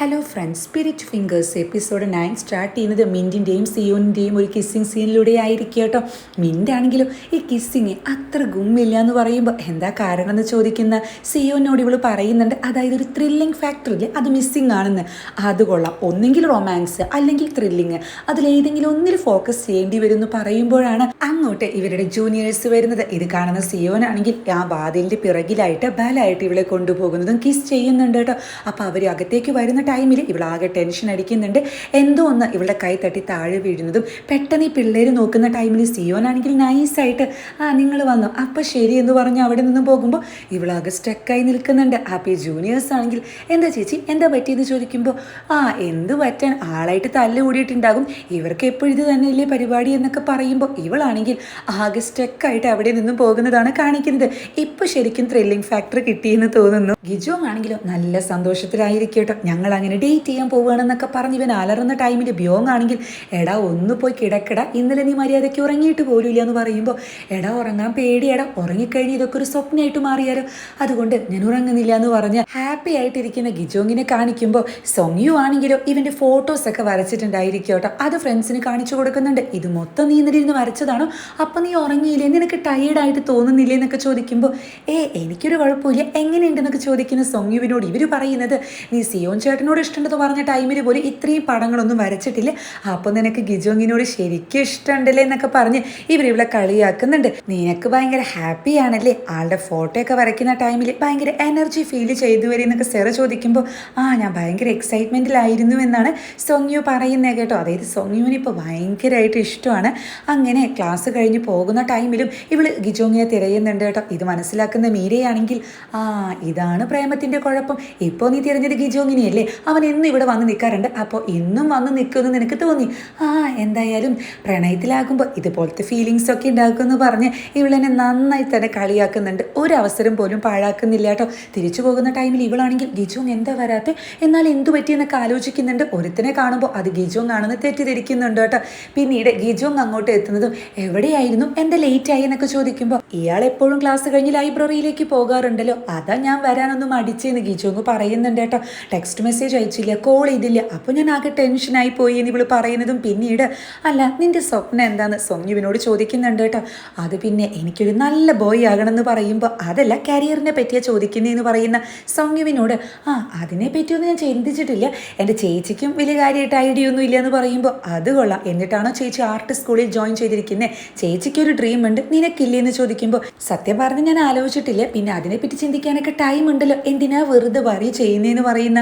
Hello friends spirit fingers episode nine start ചെയ്യുന്നത് മിന്റിന്റെയും സിയോണിന്റെയും ഒരു കിസ്സിങ് സീനിലൂടെ ആയിരിക്കും കേട്ടോ. മിന്റാണെങ്കിലും ഈ കിസ്സിങ് അത്ര ഗുമ്മില്ല എന്ന് പറയുമ്പോൾ എന്താ കാരണം എന്ന് ചോദിക്കുന്ന സിയോനോട് ഇവൾ പറയുന്നുണ്ട്. അതായത് ഒരു ത്രില്ലിംഗ് ഫാക്ടറിൽ അത് മിസ്സിങ് ആണെന്ന്. അത് കൊള്ളാം. ഒന്നെങ്കിൽ റൊമാൻസ് അല്ലെങ്കിൽ ത്രില്ലിങ് അതിലേതെങ്കിലും ഒന്നിൽ ഫോക്കസ് ചെയ്യേണ്ടി വരും എന്ന് പറയുമ്പോഴാണ് അങ്ങോട്ട് ഇവരുടെ ജൂനിയേഴ്സ് വരുന്നത്. ഇത് കാണുന്ന സിയോനാണെങ്കിൽ ആ വാതിലിന്റെ പിറകിലായിട്ട് ബലായിട്ട് ഇവളെ കൊണ്ടുപോകുന്നതും കിസ് ചെയ്യുന്നുണ്ട് കേട്ടോ. അപ്പോൾ അവർ അകത്തേക്ക് വരുന്ന ടൈമിൽ ഇവളാകെ ടെൻഷൻ അടിക്കുന്നുണ്ട്. എന്തോ ഒന്ന് ഇവളുടെ കൈ തട്ടി താഴെ വീഴുന്നതും പെട്ടെന്ന് ഈ പിള്ളേർ നോക്കുന്ന ടൈമിൽ സിയോനാണെങ്കിൽ നൈസായിട്ട് ആ നിങ്ങൾ വന്നു. അപ്പം ശരി എന്ന് പറഞ്ഞ് അവിടെ നിന്ന് പോകുമ്പോൾ ഇവളാകെ സ്റ്റക്കായി നിൽക്കുന്നുണ്ട്. അപ്പോൾ ഈ ജൂനിയേഴ്സ് ആണെങ്കിൽ എന്താ ചേച്ചി? എന്താ പറ്റിയെന്ന് ചോദിക്കുമ്പോൾ ആ എന്ത് പറ്റാൻ? ആളായിട്ട് തല്ല് കൂടിയിട്ടുണ്ടാകും. ഇവർക്ക് എപ്പോഴും ഇത് തന്നെയല്ലേ പരിപാടി എന്നൊക്കെ പറയുമ്പോൾ ഇവളാണെങ്കിൽ ആകെ സ്റ്റക്കായിട്ട് അവിടെ നിന്നും പോകുന്നതാണ് കാണിക്കുന്നത്. ഇപ്പോൾ ശരിക്കും ത്രില്ലിംഗ് ഫാക്ടർ കിട്ടിയെന്ന് തോന്നുന്നു. ഗിജോ ആണെങ്കിലും നല്ല സന്തോഷത്തിലായിരിക്കും കേട്ടോ. ഞങ്ങൾ അങ്ങനെ ഡേറ്റ് ചെയ്യാൻ പോവുകയാണെന്നൊക്കെ പറഞ്ഞ് ഇവൻ അലറുന്ന ടൈമിൽ ബ്യോങ് ആണെങ്കിൽ എടാ ഒന്ന് പോയി കിടക്കട. ഇന്നലെ നീ മര്യാദയ്ക്ക് ഉറങ്ങിയിട്ട് പോലില്ല എന്ന് പറയുമ്പോൾ എടാ ഉറങ്ങാൻ പേടിയടാ. ഉറങ്ങിക്കഴിഞ്ഞ് ഇതൊക്കെ ഒരു സ്വപ്നമായിട്ട് മാറിയാലോ. അതുകൊണ്ട് ഞാൻ ഉറങ്ങുന്നില്ല എന്ന് പറഞ്ഞ് ഹാപ്പി ആയിട്ടിരിക്കുന്ന ഗിജോങ്ങിനെ കാണിക്കുമ്പോൾ സൊങ്യു ആണെങ്കിലോ ഇവന്റെ ഫോട്ടോസൊക്കെ വരച്ചിട്ടുണ്ടായിരിക്കും കേട്ടോ. അത് ഫ്രണ്ട്സിന് കാണിച്ചു കൊടുക്കുന്നുണ്ട്. ഇത് മൊത്തം നീ ഇന്നലെ ഇരുന്ന് വരച്ചതാണോ? അപ്പം നീ ഉറങ്ങിയില്ലേ? നിനക്ക് ടയേർഡായിട്ട് തോന്നുന്നില്ലേ? എന്നൊക്കെ ചോദിക്കുമ്പോൾ ഏ എനിക്കൊരു കുഴപ്പമില്ല. എങ്ങനെയുണ്ടെന്നൊക്കെ ചോദിക്കുന്ന സൊങ്യുവിനോട് ഇവർ പറയുന്നത് നീ സിയോൻ ചേട്ടനോട് ഇഷ്ടമുണ്ടെന്ന് പറഞ്ഞ ടൈമിൽ പോലും ഇത്രയും പടങ്ങളൊന്നും വരച്ചിട്ടില്ല. അപ്പം നിനക്ക് ഗിജോങ്ങിനോട് ശരിക്കും ഇഷ്ടമുണ്ടല്ലേ എന്നൊക്കെ പറഞ്ഞ് ഇവർ ഇവിടെ കളിയാക്കുന്നുണ്ട്. നിനക്ക് ഭയങ്കര ഹാപ്പി ആണല്ലേ? ആളുടെ ഫോട്ടോ ഒക്കെ വരയ്ക്കുന്ന ടൈമിൽ ഭയങ്കര എനർജി ഫീൽ ചെയ്തു വരും എന്നൊക്കെ സെറ ചോദിക്കുമ്പോൾ ആ ഞാൻ ഭയങ്കര എക്സൈറ്റ്മെന്റിലായിരുന്നു എന്നാണ് സൊങ്യു പറയുന്നത് കേട്ടോ. അതായത് സൊങ്യുവിന് ഇപ്പോൾ ഭയങ്കരമായിട്ട് ഇഷ്ടമാണ്. അങ്ങനെ ക്ലാസ് കഴിഞ്ഞ് പോകുന്ന ടൈമിലും ഇവൾ ഗിജോങ്ങിയെ തിരയുന്നുണ്ട് കേട്ടോ. ഇത് മനസ്സിലാക്കുന്ന മീരയാണെങ്കിൽ ആ ഇതാണ് പ്രേമത്തിന്റെ കുഴപ്പം. ഇപ്പോൾ നീ തിരഞ്ഞത് ഗിജോങ്ങിനെയല്ലേ അവൻ എന്നും ഇവിടെ വന്ന് നിൽക്കാറുണ്ട് അപ്പോൾ ഇന്നും വന്ന് നിൽക്കുമെന്ന് നിനക്ക് തോന്നി? ആ എന്തായാലും പ്രണയത്തിലാകുമ്പോൾ ഇതുപോലത്തെ ഫീലിങ്സ് ഒക്കെ ഉണ്ടാക്കുമെന്ന് പറഞ്ഞ് ഇവളെന്നെ നന്നായി തന്നെ കളിയാക്കുന്നുണ്ട്. ഒരു അവസരം പോലും പാഴാക്കുന്നില്ല കേട്ടോ. തിരിച്ചു പോകുന്ന ടൈമിൽ ഇവളാണെങ്കിൽ ഗിജോങ് എന്താ വരാത്തെ? എന്നാൽ എന്തു പറ്റിയെന്നൊക്കെ ആലോചിക്കുന്നുണ്ട്. ഒരുത്തിനെ കാണുമ്പോൾ അത് ഗിജോങ് ആണെന്ന് തെറ്റിദ്ധരിക്കുന്നുണ്ട് കേട്ടോ. പിന്നീട് ഗിജോങ് അങ്ങോട്ട് എത്തുന്നതും എവിടെയായിരുന്നു? എന്താ ലേറ്റ് ആയി എന്നൊക്കെ ചോദിക്കുമ്പോൾ ഇയാൾ എപ്പോഴും ക്ലാസ് കഴിഞ്ഞ് ലൈബ്രറിയിലേക്ക് പോകാറുണ്ടല്ലോ. അതാ ഞാൻ വരാനൊന്നും അടിച്ചെന്ന് ഗിജോങ് പറയുന്നുണ്ട് കേട്ടോ. ടെക്സ്റ്റ് മെസ്സേജ് അയച്ചില്ല കോൾ ചെയ്തില്ല. അപ്പോൾ ഞാൻ ആകെ ടെൻഷനായി പോയി എന്ന് ഇവൾ പറയുന്നതും പിന്നീട് അല്ല നിന്റെ സ്വപ്നം എന്താന്ന് സൊന്യുവിനോട് ചോദിക്കുന്നുണ്ട് കേട്ടോ. അത് പിന്നെ എനിക്കൊരു നല്ല ബോയ് ആകണം എന്ന് പറയുമ്പോൾ അതല്ല കരിയറിനെ പറ്റിയാ ചോദിക്കുന്നതെന്ന് പറയുന്ന സൊന്യുവിനോട് ആ അതിനെ പറ്റിയൊന്നും ഞാൻ ചിന്തിച്ചിട്ടില്ല. എന്റെ ചേച്ചിക്കും വലിയ കാര്യമായിട്ട് ഐഡിയ ഒന്നും ഇല്ല എന്ന് പറയുമ്പോൾ അത് കൊള്ളാം. എന്നിട്ടാണോ ചേച്ചി ആർട്ട് സ്കൂളിൽ ജോയിൻ ചെയ്തിരിക്കുന്നത് ചേച്ചിക്കൊരു ഡ്രീം ഉണ്ട് നിനക്കില്ലേ? എന്ന് ചോദിക്കുമ്പോൾ സത്യം പറഞ്ഞ് ഞാൻ ആലോചിച്ചിട്ടില്ല. പിന്നെ അതിനെപ്പറ്റി ചിന്തിക്കാനൊക്കെ ടൈം ഉണ്ടല്ലോ. എന്തിനാ വെറുതെ വറി ചെയ്യുന്നതെന്ന് പറയുന്ന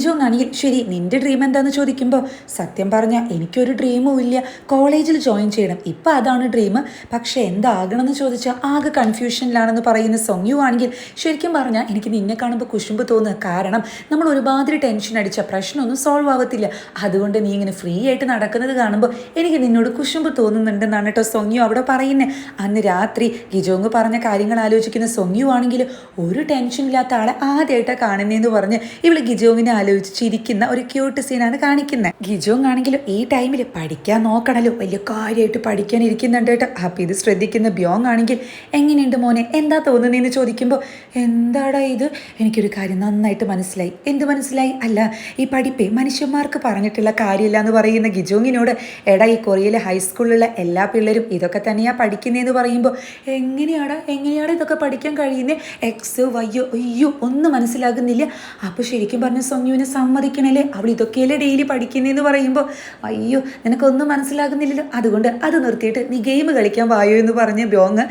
ഗിജോങ് ആണെങ്കിൽ ശരി നിന്റെ ഡ്രീം എന്താന്ന് ചോദിക്കുമ്പോൾ സത്യം പറഞ്ഞാൽ എനിക്കൊരു ഡ്രീമും ഇല്ല. കോളേജിൽ ജോയിൻ ചെയ്യണം. ഇപ്പം അതാണ് ഡ്രീം പക്ഷേ എന്താകണം എന്ന് ചോദിച്ചാൽ ആകെ കൺഫ്യൂഷനിലാണെന്ന് പറയുന്ന സൊങ്യു ആണെങ്കിൽ ശരിക്കും പറഞ്ഞാൽ എനിക്ക് നിന്നെ കാണുമ്പോൾ കുശുമ്പ് തോന്നുക. കാരണം നമ്മൾ ഒരുപാട് ടെൻഷൻ അടിച്ച പ്രശ്നമൊന്നും സോൾവ് ആവത്തില്ല. അതുകൊണ്ട് നീ ഇങ്ങനെ ഫ്രീ ആയിട്ട് നടക്കുന്നത് കാണുമ്പോൾ എനിക്ക് നിന്നോട് കുശുമ്പ് തോന്നുന്നുണ്ടെന്നാണ് കേട്ടോ സൊങ്യു അവിടെ പറയുന്നത് അന്ന് രാത്രി ഗിജോങ് പറഞ്ഞ കാര്യങ്ങൾ ആലോചിക്കുന്ന സൊങ്യു ആണെങ്കിൽ ഒരു ടെൻഷൻ ഇല്ലാത്ത ആളെ ആദ്യമായിട്ടാണ് കാണുന്നതെന്ന് പറഞ്ഞ് ഇവൾ ഗിജോങ്ങിനെ ആലോചിച്ച് ചിരിക്കുന്ന ഒരു ക്യൂട്ട് സീനാണ് കാണിക്കുന്നത് ഗിജോങ് ആണെങ്കിലും ഈ ടൈമിൽ പഠിക്കാൻ നോക്കണല്ലോ. വലിയ കാര്യമായിട്ട് പഠിക്കാൻ ഇരിക്കുന്നുണ്ട് കേട്ടോ. അപ്പം ഇത് ശ്രദ്ധിക്കുന്ന ബ്യോങ് ആണെങ്കിൽ എങ്ങനെയുണ്ട് മോനെ? എന്താ തോന്നുന്നതെന്ന് ചോദിക്കുമ്പോൾ എന്താടാ ഇത്? എനിക്കൊരു കാര്യം നന്നായിട്ട് മനസ്സിലായി. എന്ത് മനസ്സിലായി? അല്ല ഈ പഠിപ്പേ മനുഷ്യന്മാർക്ക് പറഞ്ഞിട്ടുള്ള കാര്യമില്ല എന്ന് പറയുന്ന ഗിജോങ്ങിനോട് എടാ ഈ കൊറിയയിലെ ഹൈസ്കൂളിലുള്ള എല്ലാ പിള്ളേരും ഇതൊക്കെ തന്നെയാ പഠിക്കുന്നതെന്ന് പറയുമ്പോൾ എങ്ങനെയാടാ? എങ്ങനെയാണ് ഇതൊക്കെ പഠിക്കാൻ കഴിയുന്നത് എക്സ് വയ്യോ അയ്യോ ഒന്നും മനസ്സിലാകുന്നില്ല. അപ്പോൾ ശരിക്കും പറഞ്ഞ സൊങ്യുവിനെ സമ്മതിക്കണല്ലേ അവൾ ഇതൊക്കെയല്ലേ ഡെയിലി പഠിക്കുന്നതെന്ന് പറയുമ്പോൾ അയ്യോ നിനക്കൊന്നും മനസ്സിലാകുന്നില്ലല്ലോ. അതുകൊണ്ട് അത് നിർത്തിയിട്ട് നീ ഗെയിം കളിക്കാൻ വായോ എന്ന് പറഞ്ഞ് ബ്യോങ്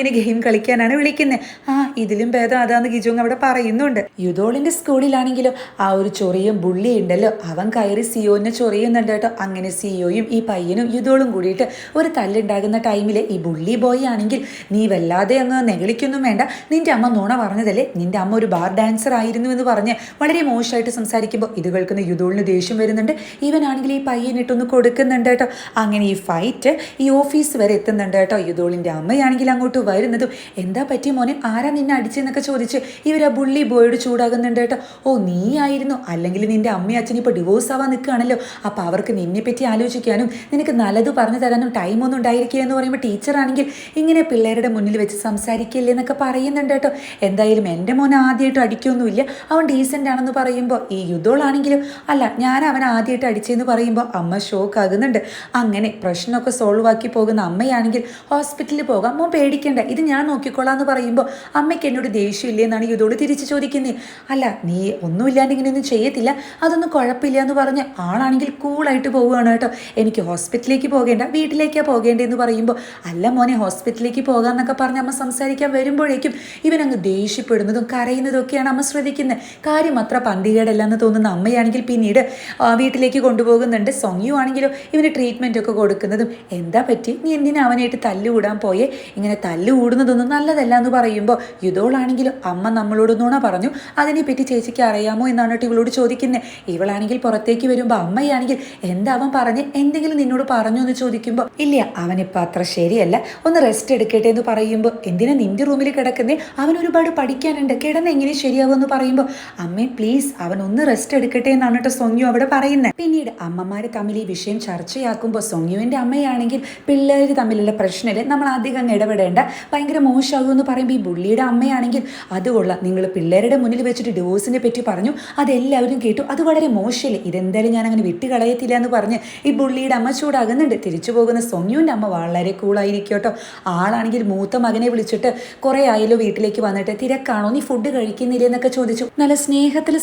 ഇനി ഗെയിം കളിക്കാനാണ് വിളിക്കുന്നത് ആ ഇതിലും ഭേദം അതാന്ന് ഗിജോങ് അവിടെ പറയുന്നുണ്ട്. യുദോളിന്റെ സ്കൂളിലാണെങ്കിലും ആ ഒരു ചൊറിയും ബുള്ളി ഉണ്ടല്ലോ. അവൻ കയറി സിയോനെ ചൊറിയുന്നുണ്ട് കേട്ടോ. അങ്ങനെ സിയോയും ഈ പയ്യനും യുദോളും കൂടിയിട്ട് ഒരു തല്ലുണ്ടാകുന്ന ടൈമിൽ ഈ ബുള്ളി ബോയ് ആണെങ്കിൽ നീ വല്ലാതെ അങ്ങ് നെഗളിക്കൊന്നും വേണ്ട. നിന്റെ അമ്മ നോണ പറഞ്ഞതല്ലേ? നിന്റെ അമ്മ ഒരു ബാർ ഡാൻസർ ആയിരുന്നു എന്ന് പറഞ്ഞ് വളരെ മോശമായിട്ട് സംസാരിക്കുമ്പോൾ ഇത് കേൾക്കുന്ന യുദോളിന് ദേഷ്യം വരുന്നുണ്ട്. ഇവനാണെങ്കിൽ ഈ പയ്യനിട്ടൊന്ന് കൊടുക്കുന്നുണ്ട് കേട്ടോ. അങ്ങനെ ഈ ഫൈറ്റ് ഈ ഓഫീസ് വരെ എത്തുന്നുണ്ട് കേട്ടോ. യുദോളിന്റെ അമ്മയാണെങ്കിൽ അങ്ങോട്ട് വരുന്നതും എന്താ പറ്റി മോനെ? ആരാ നിന്നെ അടിച്ചെന്നൊക്കെ ചോദിച്ച് ഇവർ ആ ബുള്ളി ബോയോട് ചൂടാകുന്നുണ്ട് കേട്ടോ. ഓ നീ ആയിരുന്നു അല്ലെങ്കിൽ നിന്റെ അമ്മയും അച്ഛനും ഇപ്പോൾ ഡിവോഴ്സ് ആവാൻ നിൽക്കുകയാണല്ലോ. അപ്പോൾ അവർക്ക് നിന്നെപ്പറ്റി ആലോചിക്കാനും നിനക്ക് നല്ലത് പറഞ്ഞു തരാനും ടൈമൊന്നും ഉണ്ടായിരിക്കുക എന്ന് പറയുമ്പോൾ ടീച്ചറാണെങ്കിൽ ഇങ്ങനെ പിള്ളേരുടെ മുന്നിൽ വെച്ച് സംസാരിക്കില്ലേ എന്നൊക്കെ പറയുന്നുണ്ട് കേട്ടോ. എന്തായാലും എന്റെ മോൻ ആദ്യമായിട്ട് അടിക്കൊന്നുമില്ല. അവൻ ഡീസന്റ് ആണെന്ന് പറയുമ്പോൾ ഈ യുദ്ധോളാണെങ്കിലും അല്ല ഞാൻ അവൻ ആദ്യമായിട്ട് അടിച്ചെന്ന് പറയുമ്പോൾ അമ്മ ഷോക്ക് ആകുന്നുണ്ട് അങ്ങനെ പ്രശ്നമൊക്കെ സോൾവ് ആക്കി പോകുന്ന അമ്മയാണെങ്കിൽ ഹോസ്പിറ്റലിൽ പോകാം. അമ്മ പേടിക്കണ്ട ഇത് ഞാൻ നോക്കിക്കോളാം എന്ന് പറയുമ്പോൾ അമ്മയ്ക്ക് എന്നോട് ദേഷ്യമില്ലേ എന്നാണ് യുദ്ധോട് തിരിച്ചു ചോദിക്കുന്നത് അല്ല നീ ഒന്നുമില്ലാണ്ട് ഇങ്ങനെയൊന്നും ചെയ്യത്തില്ല അതൊന്നും കുഴപ്പമില്ല എന്ന് പറഞ്ഞ് ആളാണെങ്കിൽ കൂളായിട്ട് പോവുകയാണ് കേട്ടോ. എനിക്ക് ഹോസ്പിറ്റലിലേക്ക് പോകേണ്ട വീട്ടിലേക്കാണ് പോകേണ്ടതെന്ന് പറയുമ്പോൾ അല്ല മോനെ ഹോസ്പിറ്റലിലേക്ക് പോകാമെന്നൊക്കെ പറഞ്ഞ് അമ്മ സംസാരിക്കാൻ വരുമ്പോഴേക്കും ഇവനങ്ങ് ദേഷ്യപ്പെടുന്നതും കരയുന്നതും ഒക്കെയാണ് അമ്മ ശ്രദ്ധിക്കുന്നത് കാര്യം അത്ര പന്തികേടല്ല. എന്ന് തോന്നുന്ന അമ്മയാണെങ്കിൽ പിന്നീട് വീട്ടിലേക്ക് കൊണ്ടുപോകുന്നുണ്ട്. സൊങ്യു ആണെങ്കിലോ ഇവന് ട്രീറ്റ്മെന്റ് ഒക്കെ കൊടുക്കുന്നതും. എന്താ പറ്റി? നീ എന്തിനാ അവനായിട്ട് തല്ലുകൂടാൻ പോയേ? ഇങ്ങനെ തല്ലുകൂടുന്നതൊന്നും നല്ലതല്ല എന്ന് പറയുമ്പോൾ യുദ്ധോളാണെങ്കിലും അമ്മ നമ്മളോട് നുണ പറഞ്ഞു. അതിനെപ്പറ്റി ചേച്ചിക്ക് അറിയാമോ എന്നാണ് കേട്ടോ ഇവളോട് ചോദിക്കുന്നത് ഇവളാണെങ്കിൽ പുറത്തേക്ക് വരുമ്പോൾ അമ്മയാണെങ്കിൽ എന്താ അവൻ പറഞ്ഞ് എന്തെങ്കിലും നിന്നോട് പറഞ്ഞു എന്ന് ചോദിക്കുമ്പോൾ ഇല്ല അവനിപ്പോൾ അത്ര ശരിയല്ല. ഒന്ന് റെസ്റ്റ് എടുക്കട്ടെ എന്ന് പറയുമ്പോൾ എന്തിനാ നിന്റെ റൂമിൽ കിടക്കുന്നേ? അവൻ ഒരുപാട് പഠിക്കാനുണ്ട്. കിടന്ന് എങ്ങനെ ശരിയാവുമെന്ന് പറയുമ്പോൾ അമ്മേ പ്ലീസ് അവൻ ഒന്ന് റെസ്റ്റ് എടുക്കട്ടെ എന്നാണ് കേട്ടോ സൊങ്യു അവിടെ പറയുന്നത് പിന്നീട് അമ്മമാർ തമ്മിൽ ഈ വിഷയം ചർച്ചയാക്കുമ്പോൾ സൊങ്യുവിന്റെ അമ്മയാണെങ്കിൽ പിള്ളേർ തമ്മിലുള്ള പ്രശ്നത്തിൽ നമ്മൾ അധികം ഇടപെടേണ്ട. ഭയങ്കര മോശമാകും എന്ന് പറയുമ്പോൾ ഈ ബുള്ളിയുടെ അമ്മയാണെങ്കിൽ അത് നിങ്ങൾ പിള്ളേരുടെ മുന്നിൽ വെച്ചിട്ട് ഡിവോഴ്സിനെ പറ്റി പറഞ്ഞു. അതെല്ലാവരും കേട്ടു. അത് വളരെ മോശമല്ലേ? ഇതെന്തായാലും ഞാൻ അങ്ങനെ വിട്ടുകളയത്തില്ല എന്ന് പറഞ്ഞ് ഈ ബുള്ളിയുടെ അമ്മ ചൂടാകുന്നുണ്ട്. തിരിച്ചു പോകുന്ന സൊങ്യുവിന്റെ അമ്മ വളരെ കൂളായിരിക്കും കേട്ടോ ആളാണെങ്കിൽ മൂത്ത മകനെ വിളിച്ചിട്ട് കുറേ ആയല്ലോ വീട്ടിലേക്ക് വന്നിട്ട് തിരക്കാണോ? നീ ഫുഡ് കഴിക്കുന്നില്ലേ? എന്നൊക്കെ ചോദിച്ചു. നല്ല സ്നേഹത്തിൽ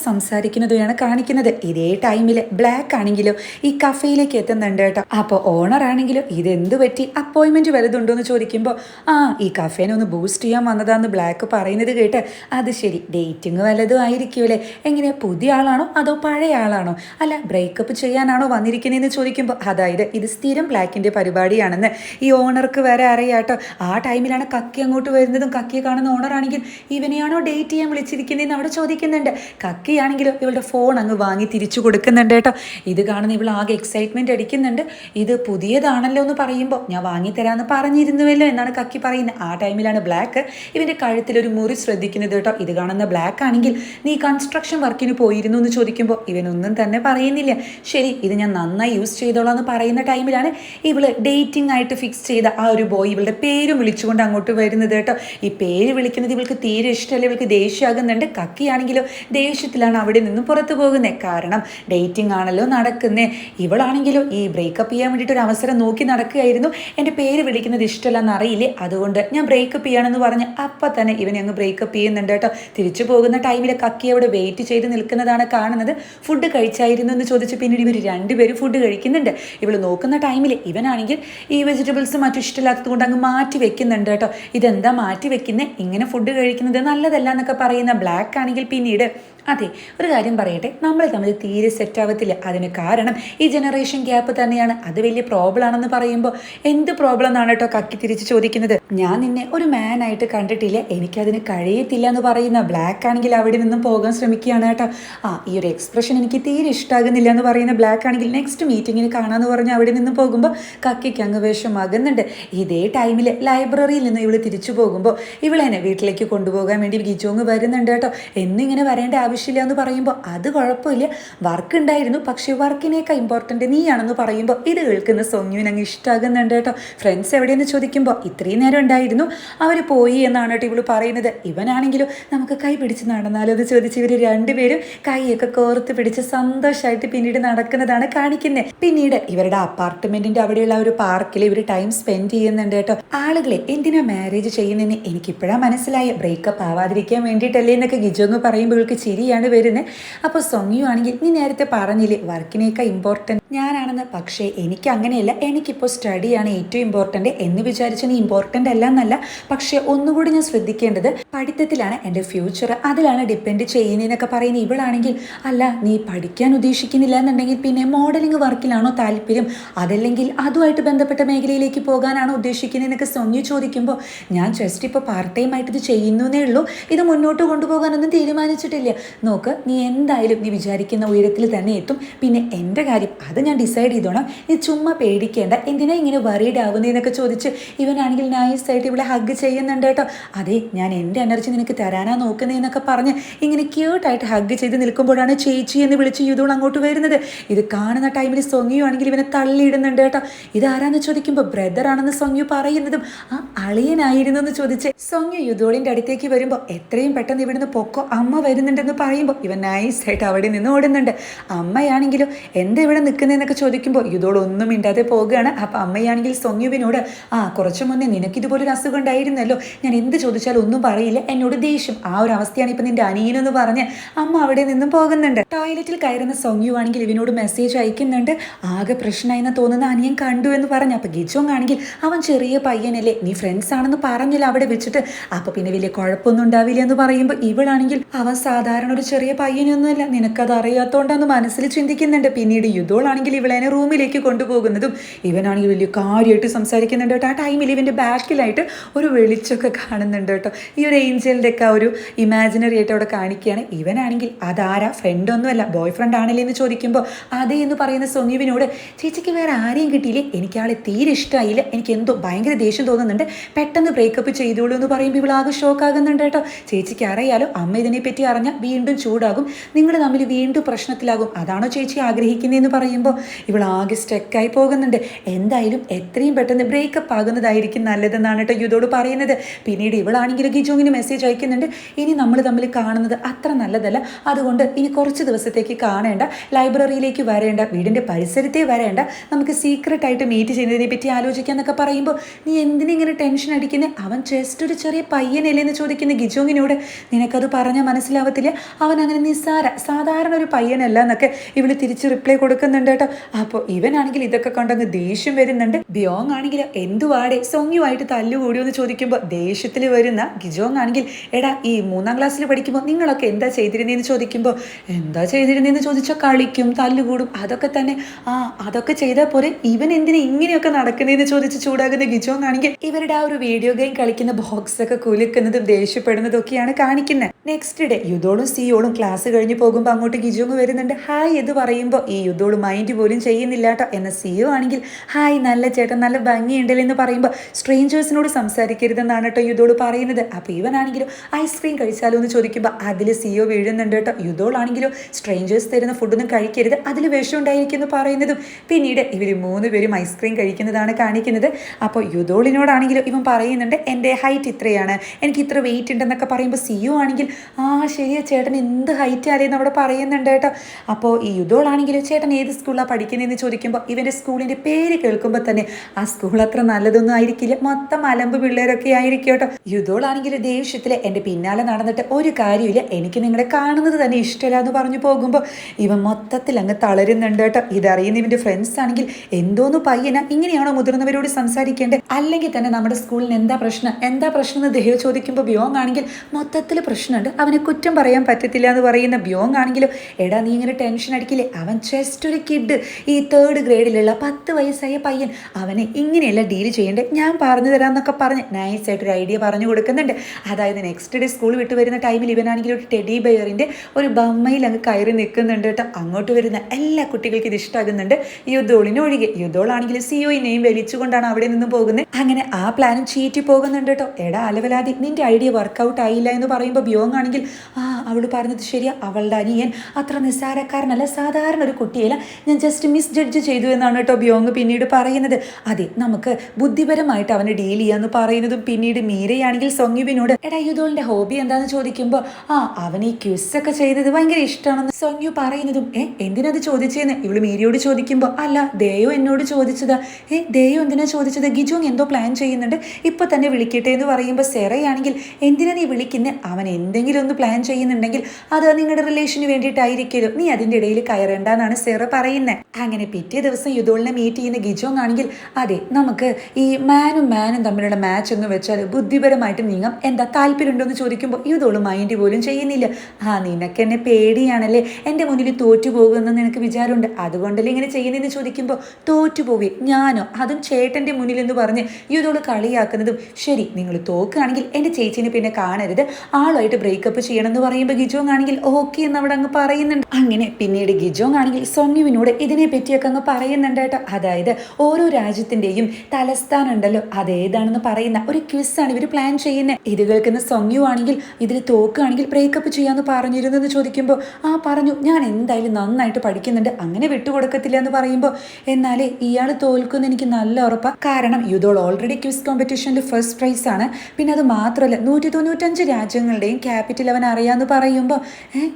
സംസാരിക്കുന്നതാണ് കാണിക്കുന്നത്. ഇതേ ടൈമിൽ ബ്ലാക്ക് ആണെങ്കിലോ ഈ കഫയിലേക്ക് എത്തുന്നുണ്ട് കേട്ടോ. അപ്പോൾ ഓണർ ആണെങ്കിലും ഇതെന്ത് പറ്റി? അപ്പോയിൻമെന്റ് വലുതുണ്ടോ എന്ന് ചോദിക്കുമ്പോൾ ആ ഈ കഫേനെ ഒന്ന് ബൂസ്റ്റ് ചെയ്യാൻ വന്നതാന്ന് ബ്ലാക്ക് പറയുന്നത് കേട്ട് അത് ശരി ഡേറ്റിംഗ് വല്ലതും ആയിരിക്കുമല്ലേ എങ്ങനെ പുതിയ ആളാണോ അതോ പഴയ ആളാണോ? അല്ല ബ്രേക്കപ്പ് ചെയ്യാനാണോ വന്നിരിക്കുന്നതെന്ന് ചോദിക്കുമ്പോൾ അതായത് ഇത് സ്ഥിരം ബ്ലാക്കിന്റെ പരിപാടിയാണെന്ന് ഈ ഓണർക്ക് വരെ അറിയാട്ടോ ആ ടൈമിലാണ് കക്കി അങ്ങോട്ട് വരുന്നതും കക്കിയെ കാണുന്ന ഓണർ ആണെങ്കിൽ ഇവനെയാണോ ഡേറ്റ് ചെയ്യാൻ വിളിച്ചിരിക്കുന്നതെന്ന് അവിടെ ചോദിക്കുന്നുണ്ട്. കക്കിയാണെങ്കിലും ഇവളുടെ ഫോൺ അങ്ങ് വാങ്ങി തിരിച്ചു കൊടുക്കുന്നുണ്ട് കേട്ടോ. ഇത് കാണുന്ന ഇവൾ ആകെ എക്സൈറ്റ്മെന്റ് അടിക്കുന്നുണ്ട്. ഇത് പുതിയതാണല്ലോ എന്ന് പറയുമ്പോൾ ഞാൻ വാങ്ങിത്തരാമെന്ന് പറഞ്ഞിരുന്നുവല്ലോ എന്നാണ് കക്കി പറയുന്നത്. ആ ടൈമിലാണ് ബ്ലാക്ക് ഇവന്റെ കഴുത്തിലൊരു മുറി ശ്രദ്ധിക്കുന്നത് കേട്ടോ. ഇത് കാണുന്ന ബ്ലാക്ക് ആണെങ്കിൽ നീ കൺസ്ട്രക്ഷൻ വർക്കിന് പോയിരുന്നു എന്ന് ചോദിക്കുമ്പോൾ ഇവനൊന്നും തന്നെ പറയുന്നില്ല. ശരി ഇത് ഞാൻ നന്നായി യൂസ് ചെയ്തോളാം എന്ന് പറയുന്ന ടൈമിലാണ് ഇവൾ ഡേറ്റിംഗ് ആയിട്ട് ഫിക്സ് ചെയ്ത ആ ഒരു ബോയ് ഇവളുടെ പേരും വിളിച്ചുകൊണ്ട് അങ്ങോട്ട് വരുന്നത് കേട്ടോ. ഈ പേര് വിളിക്കുന്നത് ഇവൾക്ക് തീരെ ഇഷ്ടമല്ല ഇവൾക്ക് ദേഷ്യമാകുന്നുണ്ട് കക്കിയാണെങ്കിലോ ദേഷ്യത്തിലാണ് അവിടെ നിന്ന് പുറത്തു പോകുന്നത് കാരണം ഡേറ്റിംഗ് ആണല്ലോ നടക്കുന്നേ. ഇവളാണെങ്കിലും ഈ ബ്രേക്കപ്പ് ചെയ്യാൻ വേണ്ടിയിട്ട് ഒരു അവസരം നോക്കി നടക്കുകയായിരുന്നു. എന്റെ പേര് വിളിക്കുന്നത് ഇഷ്ടമല്ലെന്ന് അറിയില്ലേ അതുകൊണ്ട് ഞാൻ ബ്രേക്കപ്പ് ചെയ്യണമെന്ന് പറഞ്ഞ് അപ്പം തന്നെ ഇവനെ അങ്ങ് ബ്രേക്കപ്പ് ചെയ്യുന്നുണ്ട് കേട്ടോ. തിരിച്ചു പോകുന്ന ടൈമിൽ കക്കി അവിടെ വെയിറ്റ് ചെയ്ത് നിൽക്കുന്നതാണ് കാണുന്നത്. ഫുഡ് കഴിച്ചായിരുന്നു എന്ന് ചോദിച്ച് പിന്നീട് ഇവർ രണ്ടുപേരും ഫുഡ് കഴിക്കുന്നുണ്ട്. ഇവൾ നോക്കുന്ന ടൈമിൽ ഇവനാണെങ്കിൽ ഈ വെജിറ്റബിൾസ് മറ്റും ഇഷ്ടമില്ലാത്തത് കൊണ്ട് അങ്ങ് മാറ്റി വെക്കുന്നുണ്ട് കേട്ടോ. ഇതെന്താ മാറ്റി വെക്കുന്നത് ഇങ്ങനെ ഫുഡ് കഴിക്കുന്നത് നല്ലതല്ല എന്നൊക്കെ പറയുന്ന ബ്ലാക്ക് ആണെങ്കിൽ പിന്നീട് അതെ ഒരു കാര്യം പറയട്ടെ. നമ്മൾ തമ്മിൽ തീരെ സെറ്റാവത്തില്ല അതിന് കാരണം ഈ ജനറേഷൻ ഗ്യാപ്പ് തന്നെയാണ്. അത് വലിയ പ്രോബ്ലം ആണെന്ന് പറയുമ്പോൾ എന്ത് പ്രോബ്ലം എന്നാണ് കേട്ടോ കക്കി തിരിച്ച് ചോദിക്കുന്നത്. ഞാൻ നിന്നെ ഒരു മാൻ ആയിട്ട് കണ്ടിട്ടില്ല. എനിക്കതിന് കഴിയത്തില്ല എന്ന് പറയുന്ന ബ്ലാക്ക് ആണെങ്കിൽ അവിടെ നിന്നും പോകാൻ ശ്രമിക്കുകയാണ് കേട്ടോ. ആ ഈ ഒരു എക്സ്പ്രഷൻ എനിക്ക് തീരെ ഇഷ്ടമാകുന്നില്ല എന്ന് പറയുന്ന ബ്ലാക്ക് ആണെങ്കിൽ നെക്സ്റ്റ് മീറ്റിങ്ങിന് കാണാമെന്ന് പറഞ്ഞ് അവിടെ നിന്ന് പോകുമ്പോൾ കക്കിക്ക് അങ്ങ് വിഷമാകുന്നുണ്ട് ഇതേ ടൈമിൽ ലൈബ്രറിയിൽ നിന്ന് ഇവൾ തിരിച്ചു പോകുമ്പോൾ ഇവളെന്നെ വീട്ടിലേക്ക് കൊണ്ടുപോകാൻ വേണ്ടി ഗിജോങ് വരുന്നുണ്ട് കേട്ടോ. എന്നിങ്ങനെ വരേണ്ട ആവശ്യമില്ല എന്ന് പറയുമ്പോൾ അത് കുഴപ്പമില്ല. വർക്ക് ഉണ്ടായിരുന്നു പക്ഷേ വർക്കിനേക്കാൾ ഇമ്പോർട്ടന്റ് നീയാണെന്ന് പറയുമ്പോൾ ഇത് കേൾക്കുന്ന സോങ്ങിന് അങ്ങ് ഇഷ്ടമാകുന്നുണ്ട് കേട്ടോ. ഫ്രണ്ട്സ് എവിടെയെന്ന് ചോദിക്കുമ്പോൾ ഇത്രയും നേരം ഉണ്ടായിരുന്നു അവർ പോയി എന്നാണ് കേട്ടോ ഇവൾ പറയുന്നത്. ഇവനാണെങ്കിലും നമുക്ക് കൈ പിടിച്ച് നടന്നാലോ എന്ന് ചോദിച്ച് ഇവർ രണ്ടുപേരും കൈയൊക്കെ കോർത്ത് പിടിച്ച് സന്തോഷമായിട്ട് പിന്നീട് നടക്കുന്നതാണ് കാണിക്കുന്നത്. പിന്നീട് ഇവരുടെ അപ്പാർട്ട്മെന്റിന്റെ അവിടെയുള്ള ഒരു പാർക്കിൽ ഇവർ ടൈം സ്പെൻഡ് ചെയ്യുന്നുണ്ട് കേട്ടോ. ആളുകളെ എന്തിനാ മാരേജ് ചെയ്യുന്നതെന്ന് എനിക്കിപ്പോഴാ മനസ്സിലായ. ബ്രേക്കപ്പ് ആവാതിരിക്കാൻ വേണ്ടിയിട്ടല്ലേ എന്നൊക്കെ ഗിജോങ് പറയുമ്പോൾ ഇവൾക്ക് ചിരിയാണ് വരുന്നത്. അപ്പോൾ സൊങ്ങിയു ആണെങ്കിൽ നീ നേരത്തെ പറഞ്ഞില്ലേ വർക്കിനേക്കാൾ ഇമ്പോർട്ടന്റ് ഞാനാണെന്ന് പക്ഷേ എനിക്ക് അങ്ങനെയല്ല എനിക്കിപ്പോൾ സ്റ്റഡിയാണ് ഏറ്റവും ഇമ്പോർട്ടന്റ് എന്ന് വിചാരിച്ച് നീ ഇമ്പോർട്ടന്റ് അല്ല എന്നല്ല പക്ഷേ ഒന്നുകൂടി ഞാൻ ശ്രദ്ധിക്കേണ്ടത് പഠിത്തത്തിലാണ് എന്റെ ഫ്യൂച്ചർ അതിലാണ് ഡിപ്പെൻഡ് ചെയ്യുന്നതെന്നൊക്കെ പറയുന്ന ഇവളാണെങ്കിൽ അല്ല നീ പഠിക്കാൻ ഉദ്ദേശിക്കുന്നില്ല എന്നുണ്ടെങ്കിൽ പിന്നെ മോഡലിംഗ് വർക്കിലാണോ താല്പര്യം? അതല്ലെങ്കിൽ അതുമായിട്ട് ബന്ധപ്പെട്ട മേഖലയിലേക്ക് പോകാനാണോ ഉദ്ദേശിക്കുന്നതെന്നൊക്കെ സൊന്യു ചോദിക്കുമ്പോൾ ഞാൻ ജസ്റ്റ് ഇപ്പോൾ പാർട്ട് ടൈം ആയിട്ട് ഇത് ചെയ്യുന്നേ ഉള്ളൂ. ഇത് മുന്നോട്ട് കൊണ്ടുപോകാനൊന്നും തീരുമാനിച്ചിട്ടില്ല. നോക്ക് നീ എന്തായാലും നീ വിചാരിക്കുന്ന ഉയരത്തിൽ തന്നെ എത്തും. പിന്നെ എന്റെ കാര്യം അത് ഞാൻ ഡിസൈഡ് ചെയ്തോണം നീ ചുമ്മാ പേടിക്കേണ്ട എന്തിനാ ഇങ്ങനെ വറീഡ് ആവുന്നതെന്നൊക്കെ ചോദിച്ച് ഇവനാണെങ്കിൽ നൈസായിട്ട് ഇവിടെ ഹഗ് ചെയ്യുന്നുണ്ട് കേട്ടോ. അതെ ഞാൻ എന്റെ എനർജി നിനക്ക് തരാനാ നോക്കുന്നതെന്നൊക്കെ പറഞ്ഞ് ഇങ്ങനെ ക്യൂട്ടായിട്ട് ഹഗ് ചെയ്ത് നിൽക്കുമ്പോഴാണ് ചേച്ചി എന്ന് വിളിച്ച് യുദ്ധോൾ അങ്ങോട്ട് വരുന്നത്. ഇത് കാണുന്ന ടൈമിൽ സൊങ്ങിയുവാണെങ്കിൽ ഇവനെ തള്ളിയിടുന്നുണ്ട് കേട്ടോ. ഇതാരാന്ന് ചോദിക്കുമ്പോൾ ബ്രദറാണെന്ന് സൊങ്യു പറയുന്നതും ആ അളിയനായിരുന്നു എന്ന് ചോദിച്ച് സൊങ്യു യുദ്ധോളിന്റെ അടുത്തേക്ക് വരുമ്പോൾ എത്രയും പെട്ടെന്ന് ഇവിടുന്ന് പൊക്കോ അമ്മ വരുന്നുണ്ടെന്ന് പറയുമ്പോൾ ഇവൻ നൈസായിട്ട് അവിടെ നിന്ന് ഓടുന്നുണ്ട്. അമ്മയാണെങ്കിലും എന്താ ഇവിടെ നിൽക്കുന്നതെന്നൊക്കെ ചോദിക്കുമ്പോൾ ഇതോട് ഒന്നും മിണ്ടാതെ പോവുകയാണ് അപ്പം അമ്മയാണെങ്കിൽ സൊങ്യുവിനോട് ആ കുറച്ച് മുന്നേ നിനക്കിതുപോലൊരു അസുഖം ഉണ്ടായിരുന്നല്ലോ. ഞാൻ എന്ത് ചോദിച്ചാലും ഒന്നും പറയില്ല. എന്നോട് ദേഷ്യം. ആ ഒരു അവസ്ഥയാണ് ഇപ്പം നിന്റെ അനിയനെന്ന് പറഞ്ഞ് അമ്മ അവിടെ നിന്നും പോകുന്നുണ്ട്. ടോയ്ലറ്റിൽ കയറുന്ന സൊങ്യു ആണെങ്കിൽ ഇവനോട് മെസ്സേജ് അയക്കുന്നുണ്ട്. ആകെ പ്രശ്നമായെന്ന് തോന്നുന്ന അനിയൻ കണ്ടു എന്ന് പറഞ്ഞു. അപ്പം ഗിജോങ് ആണെങ്കിൽ അവൻ ചെറിയ പയ്യനല്ലേ. നീ ഫ്രണ്ട്സ് ആണെന്ന് പറഞ്ഞില്ല അവിടെ വെച്ചിട്ട്. അപ്പോൾ പിന്നെ വലിയ കുഴപ്പമൊന്നും ഉണ്ടാവില്ല എന്ന് പറയുമ്പോൾ ഇവളാണെങ്കിൽ അവൻ സാധാരണ ഒരു ചെറിയ പയ്യനൊന്നുമല്ല. നിനക്കത് അറിയാത്തോണ്ടാന്ന് മനസ്സിൽ ചിന്തിക്കുന്നുണ്ട്. പിന്നീട് യുദ്ധോളാണെങ്കിൽ ഇവളെ റൂമിലേക്ക് കൊണ്ടുപോകുന്നതും ഇവനാണെങ്കിൽ വലിയ കാര്യമായിട്ട് സംസാരിക്കുന്നുണ്ട് കേട്ടോ. ആ ടൈമിൽ ഇവന്റെ ബാക്കിലായിട്ട് ഒരു വെളിച്ചമൊക്കെ കാണുന്നുണ്ട് കേട്ടോ. ഈ ഒരു ഏഞ്ചലിന്റെ ഒക്കെ ഒരു ഇമാജിനറി ആയിട്ട് അവിടെ കാണിക്കുകയാണ്. ഇവനാണെങ്കിൽ അതാരാ? ഫ്രണ്ടൊന്നുമല്ല ബോയ് ഫ്രണ്ട് ആണല്ലേ എന്ന് ചോദിക്കുമ്പോൾ അതേ എന്ന് പറയുന്ന സൊങ്ങീവിനോട് ചേച്ചിക്ക് വേറെ ആരെയും കിട്ടിയില്ലേ? എനിക്ക് ആളെ തീരെ ഇഷ്ടമായില്ല എനിക്ക് എന്തോ ഭയങ്കര ദേഷ്യം തോന്നുന്നുണ്ട്. പെട്ടെന്ന് ബ്രേക്കപ്പ് ചെയ്തോളൂ എന്ന് പറയുമ്പോൾ ഇവളാകെ ഷോക്ക് ആകുന്നുണ്ട് കേട്ടോ. ചേച്ചിക്ക് അറിയാലോ? അമ്മ ഇതിനെപ്പറ്റി അറിഞ്ഞാൽ വീണ്ടും ചൂടാകും. നിങ്ങൾ തമ്മിൽ വീണ്ടും പ്രശ്നത്തിലാകും. അതാണോ ചേച്ചി ആഗ്രഹിക്കുന്നതെന്ന് പറയുമ്പോൾ? ഇവളാകെ സ്റ്റെക്കായി പോകുന്നുണ്ട്. എന്തായാലും എത്രയും പെട്ടെന്ന് ബ്രേക്കപ്പ് ആകുന്നതായിരിക്കും നല്ലതെന്നാണ് കേട്ടോ യുദ്ധോട് പറയുന്നത്. പിന്നീട് ഇവളാണെങ്കിൽ ഗിജോങ്ങിന് മെസ്സേജ് അയക്കുന്നുണ്ട്. ഇനി നമ്മൾ തമ്മിൽ കാണുന്നത് അത്ര നല്ലതല്ല. അതുകൊണ്ട് ഇനി കുറച്ച് ദിവസത്തേക്ക് കാണേണ്ട. ലൈബ്രറിയിലേക്ക് വരേണ്ട. വീടിന്റെ പരിസരത്തേ വരേണ്ട. നമുക്ക് സീക്രട്ട് ആയിട്ട് മീറ്റ് ചെയ്യുന്നതിനെ പറ്റി ആലോചിക്കാന്നൊക്കെ പറയുമ്പോൾ നീ എന്തിനിങ്ങനെ ടെൻഷൻ അടിക്കുന്നത് അവൻ ജസ്റ്റ് ഒരു ചെറിയ പയ്യനല്ലേ എന്ന് ചോദിക്കുന്ന ഗിജോങ്ങിനോട് നിനക്കത് പറഞ്ഞാൽ മനസ്സിലാവത്തില്ല. അവൻ അങ്ങനെ നിസ്സാര സാധാരണ ഒരു പയ്യനല്ല എന്നൊക്കെ ഇവൾ തിരിച്ച് റിപ്ലൈ കൊടുക്കുന്നുണ്ട്. കേട്ടോ. അപ്പോൾ ഇവനാണെങ്കിൽ ഇതൊക്കെ കണ്ടങ്ങ് ദേഷ്യം വരുന്നുണ്ട്. ബിയോങ് ആണെങ്കിൽ എന്തുവാടെ സൗമ്യമായിട്ട് തല്ലുകൂടിയോ എന്ന് ചോദിക്കുമ്പോൾ ദേഷ്യത്തിൽ വരുന്ന ഗിജോങ് ആണെങ്കിൽ എടാ ഈ മൂന്നാം ക്ലാസ്സിൽ പഠിക്കുമ്പോൾ നിങ്ങളൊക്കെ എന്താ ചെയ്തിരുന്നതെന്ന് ചോദിക്കുമ്പോൾ എന്താ ചെയ്തിരുന്നതെന്ന് ചോദിച്ചാൽ കളിക്കും തല്ലുകൂടും അതൊക്കെ തന്നെ. ആ അതൊക്കെ ചെയ്താൽ പോലെ ഇവൻ എന്തിനാ ഇങ്ങനെയൊക്കെ നടക്കുന്നതെന്ന് ചോദിച്ച് ചൂടാകുന്ന ഗിജോങ് ആണെങ്കിൽ ഇവരുടെ ആ ഒരു വീഡിയോ ഗെയിം കളിക്കുന്ന ബോക്സ് ഒക്കെ കുലുക്കുന്നതും ദേഷ്യപ്പെടുന്നതും ഒക്കെയാണ് കാണിക്കുന്നത് നെക്സ്റ്റ് ഡേ യുദ്ധോളും സിയോളും ക്ലാസ് കഴിഞ്ഞ് പോകുമ്പോൾ അങ്ങോട്ട് ഗിജോങ് വരുന്നുണ്ട്. ഹായ് എന്ന് പറയുമ്പോൾ ഈ യുദ്ധോൾ മൈൻഡ് പോലും ചെയ്യുന്നില്ല കേട്ടോ എന്ന സിയോ ആണെങ്കിൽ ഹായ് നല്ല ചേട്ടൻ നല്ല ഭംഗിയുണ്ടല്ലോ എന്ന് പറയുമ്പോൾ സ്ട്രേഞ്ചേഴ്സിനോട് സംസാരിക്കരുതെന്നാണ് കേട്ടോ യുദ്ധോൾ പറയുന്നത്. അപ്പോൾ ഇവനാണെങ്കിലും ഐസ്ക്രീം കഴിച്ചാലോ? എന്ന് ചോദിക്കുമ്പോൾ അതിൽ സിയോ വീഴുന്നുണ്ട് കേട്ടോ യുദ്ധോളാണെങ്കിലും സ്ട്രേഞ്ചേഴ്സ് തരുന്ന ഫുഡൊന്നും കഴിക്കരുത് അതിൽ വിഷം ഉണ്ടായിരിക്കും എന്ന് പറയുന്നതും. പിന്നീട് ഇവർ മൂന്ന് പേരും ഐസ്ക്രീം കഴിക്കുന്നതാണ് കാണിക്കുന്നത്. അപ്പോൾ യുദ്ധോളിനോടാണെങ്കിലും ഇവൻ പറയുന്നുണ്ട് എന്റെ ഹൈറ്റ് ഇത്രയാണ് എനിക്ക് ഇത്ര വെയിറ്റ് ഉണ്ടെന്നൊക്കെ പറയുമ്പോൾ സിയോ ആണെങ്കിൽ ആ ശരിയാ ചേട്ടൻ എന്ത് ഹൈറ്റ് ആരെയെന്ന് അവിടെ പറയുന്നുണ്ട് കേട്ടോ. അപ്പോൾ ഈ യുദ്ധോളാണെങ്കിലും ചേട്ടൻ ഏത് സ്കൂളിലാണ് പഠിക്കുന്നതെന്ന് ചോദിക്കുമ്പോൾ ഇവന്റെ സ്കൂളിന്റെ പേര് കേൾക്കുമ്പോൾ തന്നെ ആ സ്കൂൾ അത്ര നല്ലതൊന്നും ആയിരിക്കില്ല. മൊത്തം അലമ്പ് പിള്ളേരൊക്കെ ആയിരിക്കും കേട്ടോ. യുദ്ധോളാണെങ്കിൽ ദേഷ്യത്തിൽ എന്റെ പിന്നാലെ നടന്നിട്ട് ഒരു കാര്യമില്ല എനിക്ക് നിങ്ങളെ കാണുന്നത് തന്നെ ഇഷ്ടമില്ല എന്ന് പറഞ്ഞു പോകുമ്പോൾ ഇവൻ മൊത്തത്തിൽ അങ്ങ് തളരുന്നുണ്ട് കേട്ടോ. ഇതറിയുന്ന ഇവന്റെ ഫ്രണ്ട്സ് ആണെങ്കിൽ എന്തോന്ന് പയ്യന ഇങ്ങനെയാണോ മുതിർന്നവരോട് സംസാരിക്കേണ്ടത് അല്ലെങ്കിൽ തന്നെ നമ്മുടെ സ്കൂളിന് എന്താ പ്രശ്നം? എന്താ പ്രശ്നം എന്ന് ദേഹം ചോദിക്കുമ്പോൾ ബിയോങ് ആണെങ്കിൽ മൊത്തത്തിൽ പ്രശ്നമുണ്ട് അവനെ കുറ്റം പറയാൻ പറ്റത്തില്ല എന്ന് പറയുന്ന ബ്യോങ് ആണെങ്കിലും എടാ നീ ഇങ്ങനെ ടെൻഷൻ അടിക്കില്ലേ? അവൻ ജസ്റ്റ് ഒരു കിഡ് ഈ തേർഡ് ഗ്രേഡിലുള്ള പത്ത് വയസ്സായ പയ്യൻ. അവനെ ഇങ്ങനെയല്ല ഡീൽ ചെയ്യേണ്ടത് ഞാൻ പറഞ്ഞു തരാമെന്നൊക്കെ പറഞ്ഞ് നൈസായിട്ടൊരു ഐഡിയ പറഞ്ഞു കൊടുക്കുന്നുണ്ട്. അതായത് നെക്സ്റ്റ് ഡേ സ്കൂൾ വിട്ട് വരുന്ന ടൈമിൽ ഇവനാണെങ്കിൽ ഒരു ടെഡി ബെയറിന്റെ ഒരു ബമ്മയിൽ അങ്ങ് കയറി നിൽക്കുന്നുണ്ട് കേട്ടോ. അങ്ങോട്ട് വരുന്ന എല്ലാ കുട്ടികൾക്കും ഇത് ഇഷ്ടമാകുന്നുണ്ട് യുദ്ധോളിന് ഒഴികെ യുദ്ധോളാണെങ്കിൽ സിഒയിനെയും വലിച്ചുകൊണ്ടാണ് അവിടെ നിന്ന് പോകുന്നത്. അങ്ങനെ ആ പ്ലാനും ചീറ്റി പോകുന്നുണ്ട് കേട്ടോ. എടാ അലവലാതി നിന്റെ ഐഡിയ വർക്കൗട്ട് ആയില്ല എന്ന് പറയുമ്പോൾ ബിയോങ് ആണെങ്കിൽ ആ അവൾ പറഞ്ഞത് ശരിയാ. അവളുടെ അനിയൻ അത്ര നിസ്സാരക്കാരനല്ല. സാധാരണ ഒരു കുട്ടിയല്ല. ഞാൻ ജസ്റ്റ് മിസ് ജഡ്ജ് ചെയ്തു എന്നാണ് കേട്ടോ ബിയോങ് പിന്നീട് പറയുന്നത്. അതെ നമുക്ക് ബുദ്ധിപരമായിട്ട് അവനെ ഡീൽ ചെയ്യാന്ന് പറയുന്നതും പിന്നീട് മീരയാണെങ്കിൽ സൊങ്യുവിനോട് എടാ യുദോളിന്റെ ഹോബി എന്താന്ന് ചോദിക്കുമ്പോൾ ആ ക്യൂസ് ഒക്കെ ചെയ്തത് ഭയങ്കര ഇഷ്ടമാണെന്ന് സൊങ്യു പറയുന്നതും ഏ എന്തിനത് ചോദിച്ചതെന്ന് ഇവൾ മീരയോട് ചോദിക്കുമ്പോൾ അല്ല ദേയോ എന്നോട് ചോദിച്ചതാ. ഏ ദേയോ എന്തിനാ ചോദിച്ചത്? ഗിജോങ് എന്തോ പ്ലാൻ ചെയ്യുന്നുണ്ട്. ഇപ്പൊ തന്നെ വിളിക്കട്ടെ എന്ന് പറയുമ്പോൾ സെറയാണെങ്കിൽ എന്തിനാ നീ വിളിക്കുന്നത് അവൻ എന്തെങ്കിലും ഒന്ന് പ്ലാൻ ചെയ്യുന്നുണ്ടെങ്കിൽ അത് നിങ്ങളുടെ റിലേഷന് വേണ്ടിയിട്ടായിരിക്കും നീ അതിന്റെ ഇടയിൽ കയറേണ്ടെന്നാണ് സെറ പറയുന്നത് അങ്ങനെ പിറ്റേ ദിവസം യുദോളിനെ മീറ്റ് ചെയ്യുന്ന ഗിജോങ് ആണെങ്കിൽ അതെ നമുക്ക് ഈ മാനും മാനും തമ്മിലുള്ള മാച്ച് എന്ന് വെച്ചാൽ ബുദ്ധിപരമായിട്ട് നീങ്ങാം. എന്താ താല്പര്യമുണ്ടോ എന്ന് ചോദിക്കുമ്പോൾ യുദോൾ മൈൻഡ് പോലും ചെയ്യുന്നില്ല. ആ നിനക്ക് എന്നെ പേടിയാണല്ലേ? എന്റെ മുന്നിൽ തോറ്റു പോകുമെന്ന് നിനക്ക് വിചാരമുണ്ട്. അതുകൊണ്ടല്ലേ ഇങ്ങനെ ചെയ്യുന്നതെന്ന് ചോദിക്കുമ്പോൾ തോറ്റുപോവേ ഞാനോ? അതും ചേട്ടന്റെ മുന്നിൽ എന്ന് പറഞ്ഞ് യുദോൾ കളിയാക്കുന്നതും ശരി നിങ്ങൾ തോക്കുകയാണെങ്കിൽ എന്റെ ചേച്ചീനെ പിന്നെ കാണരുത്. ആളുമായിട്ട് ബ്രേക്കപ്പ് ചെയ്യണം എന്ന് പറയുമ്പോൾ ഗിജോങ് ആണെങ്കിൽ ഓക്കെ എന്ന് അവിടെ അങ്ങ് പറയുന്നുണ്ട്. അങ്ങനെ പിന്നീട് ഗിജോങ് ആണെങ്കിൽ സോങ്യുവിനോട് ഇതിനെ പറ്റിയൊക്കെ അങ്ങ് പറയുന്നുണ്ട് കേട്ടോ. അതായത് ഓരോ രാജ്യത്തിന്റെയും തലസ്ഥാനം ഉണ്ടല്ലോ അതേതാണെന്ന് പറയുന്ന ഒരു ക്വിസാണ് ഇവർ പ്ലാൻ ചെയ്യുന്നത് ഇത് കേൾക്കുന്ന സോങ്യു ആണെങ്കിൽ ഇതിൽ തോക്കുകയാണെങ്കിൽ ബ്രേക്കപ്പ് ചെയ്യാന്ന് പറഞ്ഞിരുന്നു എന്ന് ചോദിക്കുമ്പോൾ ആ പറഞ്ഞു. ഞാൻ എന്തായാലും നന്നായിട്ട് പഠിക്കുന്നുണ്ട്. അങ്ങനെ വിട്ടുകൊടുക്കത്തില്ല എന്ന് പറയുമ്പോൾ എന്നാലേ ഇയാൾ തോൽക്കുമെന്ന് എനിക്ക് നല്ല ഉറപ്പാണ് കാരണം യുദ്ധോൾ ഓൾറെഡി ക്വിസ് കോമ്പറ്റീഷനിൽ ഫസ്റ്റ് പ്രൈസ് ആണ്. പിന്നെ അത് മാത്രമല്ല നൂറ്റി തൊണ്ണൂറ്റഞ്ച് രാജ്യങ്ങളുടെയും ക്യാപിറ്റൽ അവൻ അറിയാമെന്ന് പറയുമ്പോൾ